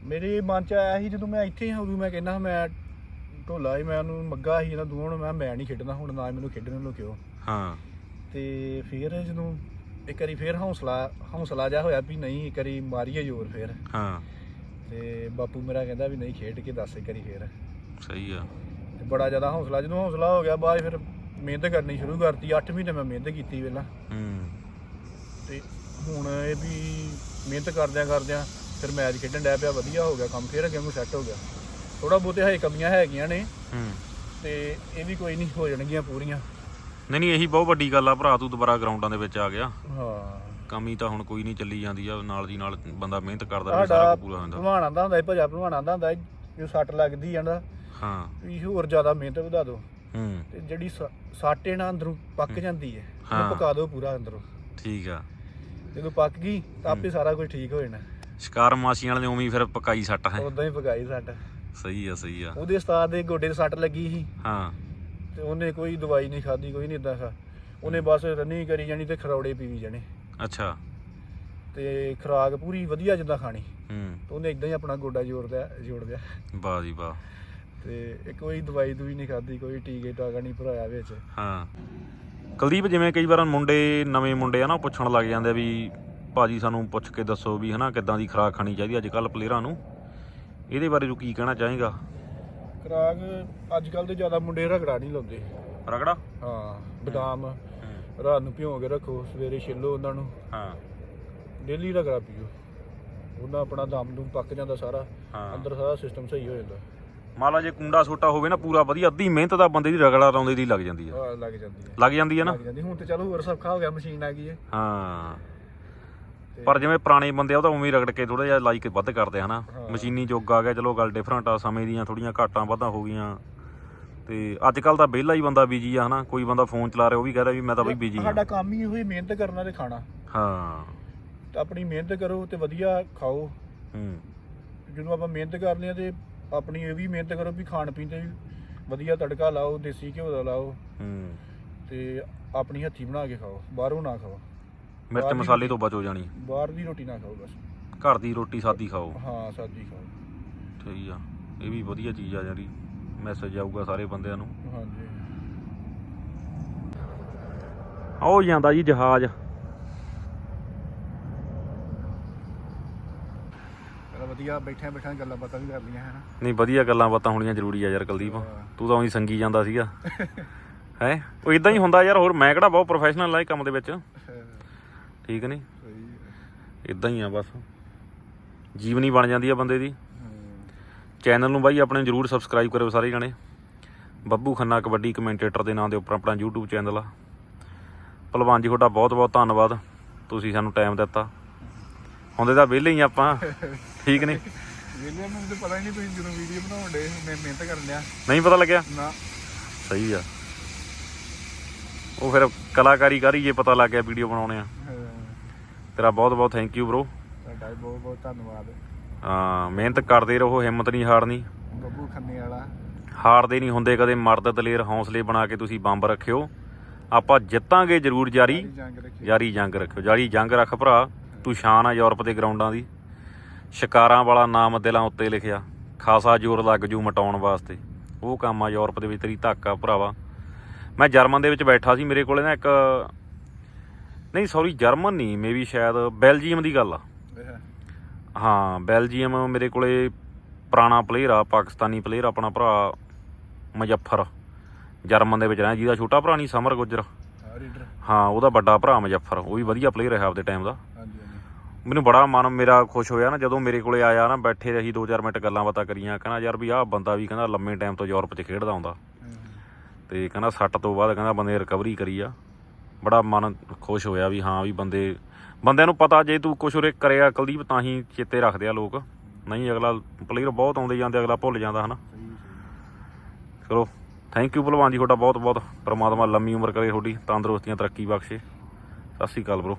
ਮੇਰੇ ਮਨ ਚ ਆਇਆ ਸੀ ਜਦੋਂ ਮੈਂ ਇੱਥੇ ਹਾਂ ਉਦੋਂ ਮੈਂ ਕਹਿੰਦਾ ਮੈਂ ਢੋਲਾ ਹੀ ਮੈਂ ਉਹਨੂੰ ਮੱਗਾ ਸੀ ਇਹਨਾਂ ਦੋਵਾਂ ਨੂੰ ਮੈਂ ਮੈਂ ਨਹੀਂ ਖੇਡਣਾ ਹੁਣ ਨਾ ਮੈਨੂੰ ਖੇਡਣ ਨੂੰ ਕਿਉਂ ਹਾਂ। ਤੇ ਫਿਰ ਜਦੋਂ ਇੱਕ ਵਾਰੀ ਫਿਰ ਹੌਸਲਾ ਹੌਸਲਾ ਜਾ ਹੋਇਆ ਵੀ ਨਹੀਂ ਇੱਕ ਵਾਰੀ ਮਾਰੀਏ ਜ਼ੋਰ ਫਿਰ। ਹਾਂ। ਤੇ ਬਾਪੂ ਮੇਰਾ ਕਹਿੰਦਾ ਵੀ ਨਹੀਂ ਖੇਡ ਕੇ ਦੱਸ ਇੱਕ ਵਾਰੀ ਫਿਰ। ਸਹੀ ਆ। ਤੇ ਬੜਾ ਜ਼ਿਆਦਾ ਹੌਸਲਾ ਜਦੋਂ ਹੌਸਲਾ ਹੋ ਗਿਆ ਬਾਅਦ ਫਿਰ ਮਿਹਨਤ ਕਰਨੀ ਸ਼ੁਰੂ ਕਰਤੀ 8 ਮਹੀਨੇ ਮੈਂ ਮਿਹਨਤ ਕੀਤੀ ਪਹਿਲਾਂ। ਹੂੰ। ਤੇ ਹੁਣ ਇਹ ਵੀ ਮਿਹਨਤ ਕਰਦਿਆਂ ਕਰਦਿਆਂ ਫਿਰ ਮੈਚ ਖੇਡਣ ਡਿਆ ਪਿਆ ਵਧੀਆ ਹੋ ਗਿਆ ਕੰਮ ਫਿਰ ਅੱਗੇ ਨੂੰ ਸੈੱਟ ਹੋ ਗਿਆ। ਥੋੜਾ ਬਹੁਤੇ ਹੈ ਕਮੀਆਂ ਹੈਗੀਆਂ ਨੇ ਹੂੰ। ਤੇ ਇਹ ਵੀ ਕੋਈ ਨਹੀਂ ਹੋ ਜਾਣਗੀਆਂ ਪੂਰੀਆਂ। ਨਹੀਂ ਨਹੀਂ ਇਹੀ ਬਹੁਤ ਵੱਡੀ ਗੱਲ ਆ ਭਰਾ ਤੂੰ ਦੁਬਾਰਾ ਗਰਾਊਂਡਾਂ ਦੇ ਵਿੱਚ ਆ ਗਿਆ। ਹਾਂ। ਕਮੀ ਤਾਂ ਹੁਣ ਕੋਈ ਨਹੀਂ ਚੱਲੀ ਜਾਂਦੀ ਆ ਨਾਲ ਦੀ ਨਾਲ ਬੰਦਾ ਮਿਹਨਤ ਕਰਦਾ ਰਹੇ ਸਾਰਾ ਸਾਡਾ ਕੁਝ ਪੂਰਾ ਹੁੰਦਾ। ਭਲਵਾਨ ਆਂਦਾ ਹੁੰਦਾ ਸੀ ਭਜਾ ਭਲਵਾਨ ਆਂਦਾ ਹੁੰਦਾ ਸੀ, ਜੋ ਸੱਟ ਲੱਗਦੀ ਜਾਂਦਾ ਹਾਂ। ਵੀ ਹੋਰ ਜ਼ਿਆਦਾ ਮਿਹਨਤ ਵਧਾ ਦਿਓ ਹੂੰ। ਤੇ ਜਿਹੜੀ ਸ- ਸੱਟ ਹੈ ਨਾ ਅੰਦਰੋਂ ਪੱਕ ਜਾਂਦੀ ਹੈ ਹਾਂ। ਉਹਨੂੰ ਪਕਾ ਦਿਓ ਪੂਰਾ ਅੰਦਰੋਂ। ਠੀਕ ਆ। ਜਦੋਂ ਪੱਕ ਗਈ ਤਾਂ ਆਪੇ ਸਾਰਾ ਕੁਝ ਠੀਕ ਹੋ ਜਾਣਾ। ਸ਼ਿਕਾਰ ਮਾਸੀਆਂ ਵਾਲੇ ਨੇ ਉਵੇਂ ਹੀ ਫਿਰ ਪਕਾਈ ਸੱਟ ਹੈ। ਉਦਾਂ ਹੀ ਪਕਾਈ ਸੱਟ। ਸਹੀ ਆ ਸਹੀ ਆ। ਉਹਦੇ ਉਸਤਾਦ ਦੇ ਗੋਡੇ 'ਤੇ ਸੱਟ ਲੱਗੀ ਸੀ। ਹਾਂ। ਤੇ ਉਹਨੇ ਕੋਈ ਦਵਾਈ ਨਹੀਂ ਖਾਧੀ ਕੋਈ ਨਹੀਂ ਇਦਾਂ ਖਾ। ਉਹਨੇ ਬਸ ਰਨਿੰਗ ਕਰੀ ਜਾਣੀ ਤੇ ਖਰੌੜੇ ਪੀਵੀ ਜਾਣੇ। ਅੱਛਾ। ਤੇ ਖੁਰਾਕ ਪੂਰੀ ਵਧੀਆ ਜਿੱਦਾਂ ਖਾਣੀ। ਹੂੰ। ਤੇ ਉਹਨੇ ਇਦਾਂ ਹੀ ਆਪਣਾ ਗੋਡਾ ਜੋੜ ਜੋੜ ਦਿਆ। ਵਾਹ ਜੀ ਵਾਹ। ਤੇ ਕੋਈ ਦਵਾਈ ਦੂਈ ਨਹੀਂ ਖਾਧੀ ਕੋਈ ਟੀਕੇ ਟਾਕਾ ਨਹੀਂ ਭਰਾਇਆ ਵਿੱਚ। ਹਾਂ। ਕੁਲਦੀਪ ਜਿਵੇਂ ਕਈ ਵਾਰ ਮੁੰਡੇ ਨਵੇਂ ਮੁੰਡੇ ਆ ਨਾ ਪੁੱਛਣ ਲੱਗ ਜਾਂਦੇ ਆ ਵੀ ਭਾਜੀ ਸਾਨੂੰ ਪੁੱਛ ਕੇ ਦੱਸੋ ਵੀ ਹਨਾ ਕਿੱਦਾਂ ਦੀ ਖੁਰਾਕ ਖਾਣੀ ਚਾਹੀਦੀ ਅੱਜ ਕੱਲ ਪਲੇਅਰਾਂ ਨੂੰ। ਇਹਦੇ ਬਾਰੇ ਤੂੰ ਕੀ ਕਹਿਣਾ ਚਾਹੇਗਾ? ਖੁਰਾਕ ਅੱਜ ਕੱਲ ਤੇ ਜ਼ਿਆਦਾ ਮੁੰਡੇ ਰਗੜਾ ਨਹੀਂ ਲਾਉਂਦੇ। ਰਗੜਾ? ਹਾਂ ਬਦਾਮ ਰਾਤ ਨੂੰ ਭਿਓ ਕੇ ਰੱਖੋ ਸਵੇਰੇ ਛਿੱਲੋ ਉਹਨਾਂ ਨੂੰ। ਹਾਂ। ਡੇਲੀ ਰਗੜਾ ਪੀਓ। ਉਹਨਾਂ ਆਪਣਾ ਦਮ ਦਮ ਪੱਕ ਜਾਂਦਾ ਸਾਰਾ। ਅੰਦਰ ਸਾਰਾ ਸਿਸਟਮ ਸਹੀ ਹੋ ਜਾਂਦਾ। ਮੰਨ ਲਾ ਜੇ ਕੁੰਡਾ ਛੋਟਾ ਹੋਵੇ ਨਾ ਪੂਰਾ ਵਧੀਆ ਅੱਧੀ ਮਿਹਨਤ ਦਾ ਬੰਦੇ ਦੀ ਰਗੜਾ ਲਾਉਂਦੇ ਦੀ ਲੱਗ ਜਾਂਦੀ ਆ। ਹਾਂ ਲੱਗ ਜਾਂਦੀ ਹੈ ਲੱਗ ਜਾਂਦੀ ਆ ਨਾ? ਲੱਗ ਜਾਂਦੀ। ਹੁਣ ਤੇ ਚਲੋ ਹੋਰ ਸੌਖਾ ਹੋ ਗਿਆ ਮਸ਼ੀਨ ਆ ਗਈ ਹੈ ਹਾਂ। ਪਰ ਜਿਵੇਂ ਪੁਰਾਣੇ ਬੰਦੇ ਆ ਉਹ ਤਾਂ ਉਵੇਂ ਹੀ ਰਗੜ ਕੇ ਥੋੜਾ ਜਿਹਾ ਲਾਈਕ ਵੱਧ ਕਰਦੇ ਹਨਾ। ਮਸ਼ੀਨੀ ਯੁੱਗ ਆ ਗਿਆ ਚਲੋ ਗੱਲ ਡਿਫਰੈਂਟ ਆ ਸਮੇਂ ਦੀਆਂ ਥੋੜੀਆਂ ਘਾਟਾਂ ਵਾਧਾਂ ਹੋ ਗਈਆਂ। ਤੇ ਅੱਜ ਕੱਲ ਤਾਂ ਵਿਹਲਾ ਹੀ ਬੰਦਾ ਬੀਜੀ ਆ ਹਨਾ ਕੋਈ ਬੰਦਾ ਫੋਨ ਚਲਾ ਰਿਹਾ ਉਹ ਵੀ ਕਹਿ ਰਿਹਾ ਵੀ ਮੈਂ ਤਾਂ ਬਈ ਬੀਜੀ ਆ। ਸਾਡਾ ਕੰਮ ਹੀ ਉਹੀ ਮਿਹਨਤ ਕਰਨਾ ਤੇ ਖਾਣਾ। ਹਾਂ। ਤੇ ਆਪਣੀ ਮਿਹਨਤ ਕਰੋ ਤੇ ਵਧੀਆ ਖਾਓ। ਹੂੰ। ਜਦੋਂ ਆਪਾਂ ਮਿਹਨਤ ਕਰਨੀ ਆ ਤੇ ਆਪਣੀ ਇਹ ਵੀ ਮਿਹਨਤ ਕਰੋ ਵੀ ਖਾਣ ਪੀਣ ਤੇ ਵੀ ਵਧੀਆ ਤੜਕਾ ਲਾਓ ਦੇਸੀ ਘਿਓ ਦਾ ਲਾਓ। ਹੂੰ। ਤੇ ਆਪਣੀ ਹੱਥੀ ਬਣਾ ਕੇ ਖਾਓ ਬਾਹਰੋਂ ਨਾ ਖਾਓ। ਮਿਰਚ ਮਸਾਲੇ ਤੋਂ ਬਚੋ ਜਾਣੀ। ਬਾਹਰ ਦੀ ਰੋਟੀ ਨਾ ਖਾਓ ਬਸ। ਘਰ ਦੀ ਰੋਟੀ ਸਾਦੀ ਖਾਓ। ਹਾਂ ਸਾਦੀ ਖਾਓ। ਠੀਕ ਆ। ਇਹ ਵੀ ਵਧੀਆ ਚੀਜ਼ ਆ ਜਿਹੜੀ ਮੈਸੇਜ ਆਊਗਾ ਸਾਰੇ ਬੰਦਿਆਂ ਨੂੰ। ਹਾਂਜੀ। ਆਓ ਜਾਂਦਾ ਜੀ ਜਹਾਜ਼। ਵਧੀਆ ਬੈਠਿਆਂ ਬੈਠਿਆਂ ਗੱਲਾਂ ਬਾਤਾਂ ਵੀ ਕਰ ਲਈਆਂ ਹਨਾ ਨਹੀਂ ਵਧੀਆ ਗੱਲਾਂ ਬਾਤਾਂ ਹੋਣੀਆਂ ਜ਼ਰੂਰੀ ਆ ਯਾਰ ਕੁਲਦੀਪ। ਤੂੰ ਤਾਂ ਉਹੀ ਸੰਗੀ ਜਾਂਦਾ ਸੀਗਾ। ਹੈ? ਉਹ ਇਦਾਂ ਹੀ ਹੁੰਦਾ ਯਾਰ ਹੋਰ ਮੈਂ ਕਿਹੜਾ ਬਹੁਤ ਪ੍ਰੋਫੈਸ਼ਨਲ ਆ ਇਹ ਕੰਮ ਦੇ ਵਿੱਚ। ਠੀਕ ਨਹੀਂ? ਸਹੀ ਇਦਾਂ ਹੀ ਆ ਬਸ। ਜੀਵਨੀ ਬਣ ਜਾਂਦੀ ਆ ਬੰਦੇ ਦੀ। ਚੈਨਲ ਨੂੰ ਬਾਈ ਆਪਣੇ ਜਰੂਰ ਸਬਸਕ੍ਰਾਈਬ ਕਰਿਓ ਸਾਰੇ ਜਣੇ। ਬੱਬੂ ਖੰਨਾ ਕਬੱਡੀ ਕਮੈਂਟੇਟਰ ਦੇ ਨਾਂ ਦੇ ਉੱਪਰ ਆਪਣਾ YouTube ਚੈਨਲ ਆ। ਭਲਵਾਨ ਜੀ ਤੁਹਾਡਾ ਬਹੁਤ ਬਹੁਤ ਧੰਨਵਾਦ। ਤੁਸੀਂ ਸਾਨੂੰ ਟਾਈਮ ਦਿੱਤਾ। ਹੁੰਦੇ ਤਾਂ ਵਿਹਲੇ ਹੀ ਆਪਾਂ। ਠੀਕ ਨੇ ਵੇਲੇ ਮੈਨੂੰ ਤਾਂ ਪਤਾ ਹੀ ਨਹੀਂ ਤੁਸੀਂ ਜਦੋਂ ਵੀਡੀਓ ਬਣਾਉਣ ਦੇ ਮੈਂ ਮਿਹਨਤ ਕਰਨ ਲਿਆ ਨਹੀਂ ਪਤਾ ਲੱਗਿਆ? ਨਾ। ਸਹੀ ਆ। ਉਹ ਫਿਰ ਕਲਾਕਾਰੀ ਕਰੀ ਜੇ ਪਤਾ ਲੱਗ ਗਿਆ ਵੀਡੀਓ ਬਣਾਉਣੇ ਆ। ਤੇਰਾ ਬਹੁਤ ਬਹੁਤ ਥੈਂਕ ਯੂ ਬ్రో ਤੁਹਾਡਾ ਵੀ ਬਹੁਤ ਬਹੁਤ ਧੰਨਵਾਦ। ਹਾਂ ਮਿਹਨਤ ਕਰਦੇ ਰਹੋ ਹਿੰਮਤ ਨਹੀਂ ਹਾਰਨੀ। ਬੱਬੂ ਖੰਨੇ ਵਾਲਾ। ਹਾਰਦੇ ਨਹੀਂ ਹੁੰਦੇ ਕਦੇ ਮਰਦ ਦਲੇਰ ਹੌਸਲੇ ਬਣਾ ਕੇ ਤੁਸੀਂ ਬੰਬ ਰੱਖਿਓ। ਆਪਾਂ ਜਿੱਤਾਂਗੇ ਜ਼ਰੂਰ ਜਾਰੀ। ਸਾਰੀ ਜੰਗ ਰੱਖੀ ਜਾਰੀ ਜੰਗ ਰੱਖਿਓ। ਜਾਰੀ ਜੰਗ ਰੱਖ ਭਰਾ ਤੂੰ ਸ਼ਾਨ ਆ ਯੂਰਪ ਦੇ ਗਰਾਊਂਡਾਂ ਦੀ। ਸ਼ਿਕਾਰਾਂ ਵਾਲਾ ਨਾਮ ਦਿਲਾਂ ਉੱਤੇ ਲਿਖਿਆ। ਖਾਸਾ ਜ਼ੋਰ ਲੱਗ ਜੂ ਮਟਾਉਣ ਵਾਸਤੇ। ਉਹ ਕੰਮ ਆ ਯੂਰਪ ਦੇ ਵਿੱਚ ਤੇਰੀ ਧੱਕ ਆ ਭਰਾਵਾ। ਮੈਂ ਜਰਮਨ ਦੇ ਵਿੱਚ ਬੈਠਾ ਸੀ ਮੇਰੇ ਕੋਲੇ ਨਾ ਇੱਕ ਨਹੀਂ ਸੌਰੀ ਜਰਮਨ ਨਹੀਂ ਮੇਬੀ ਸ਼ਾਇਦ ਬੈਲਜੀਅਮ ਦੀ ਗੱਲ ਆ। ਹਾਂ। ਬੈਲਜੀਅਮ ਮੇਰੇ ਕੋਲੇ ਪੁਰਾਣਾ ਪਲੇਅਰ ਆ ਪਾਕਿਸਤਾਨੀ ਪਲੇਅਰ ਆਪਣਾ ਭਰਾ ਮੁਜ਼ੱਫਰ। ਜਰਮਨ ਦੇ ਵਿੱਚ ਰਹਿ ਜਿਹਦਾ ਛੋਟਾ ਭਰਾ ਨਹੀਂ ਸਮਰ ਗੁੱਜਰ ਹਾਂ ਉਹਦਾ ਵੱਡਾ ਭਰਾ ਮੁਜ਼ੱਫਰ ਉਹ ਵੀ ਵਧੀਆ ਪਲੇਅਰ ਹੈ ਆਪਦੇ ਟਾਈਮ ਦਾ। ਮੈਨੂੰ ਬੜਾ ਮਨ ਮੇਰਾ ਖੁਸ਼ ਹੋਇਆ ਨਾ ਜਦੋਂ ਮੇਰੇ ਕੋਲੇ ਆਇਆ ਨਾ ਬੈਠੇ ਰਹੀ 2-4 ਮਿੰਟ ਗੱਲਾਂ ਬਾਤਾਂ ਕਰੀਆਂ ਕਹਿੰਦਾ ਯਾਰ ਵੀ ਆਹ ਬੰਦਾ ਵੀ ਕਹਿੰਦਾ ਲੰਮੇ ਟਾਈਮ ਤੋਂ ਯੂਰਪ 'ਚ ਖੇਡਦਾ ਹੁੰਦਾ ਤੇ ਕਹਿੰਦਾ ਸੱਟ ਤੋਂ ਬਾਅਦ ਕਹਿੰਦਾ ਬੰਦੇ ਰਿਕਵਰੀ ਕਰੀ ਆ। ਬੜਾ ਮਨ ਖੁਸ਼ ਹੋਇਆ ਵੀ ਹਾਂ ਵੀ ਬੰਦੇ ਬੰਦਿਆਂ ਨੂੰ ਪਤਾ ਜੇ ਤੂੰ ਕੁਛ ਉਰੇ ਕਰਿਆ ਕੁਲਦੀਪ ਤਾਂ ਹੀ ਚੇਤੇ ਰੱਖਦੇ ਆ ਲੋਕ। ਨਹੀਂ ਅਗਲਾ ਪਲੇਅਰ ਬਹੁਤ ਆਉਂਦੇ ਜਾਂਦੇ ਅਗਲਾ ਭੁੱਲ ਜਾਂਦਾ ਹਨਾ? ਚਲੋ ਥੈਂਕ ਯੂ ਭਲਵਾਨ ਜੀ ਤੁਹਾਡਾ ਬਹੁਤ ਬਹੁਤ ਪ੍ਰਮਾਤਮਾ ਲੰਮੀ ਉਮਰ ਕਰੇ ਤੁਹਾਡੀ ਤੰਦਰੁਸਤੀਆਂ ਤਰੱਕੀ ਬਖਸ਼ੇ। ਸਤਿ ਸ਼੍ਰੀ ਅਕਾਲ ਬ్రో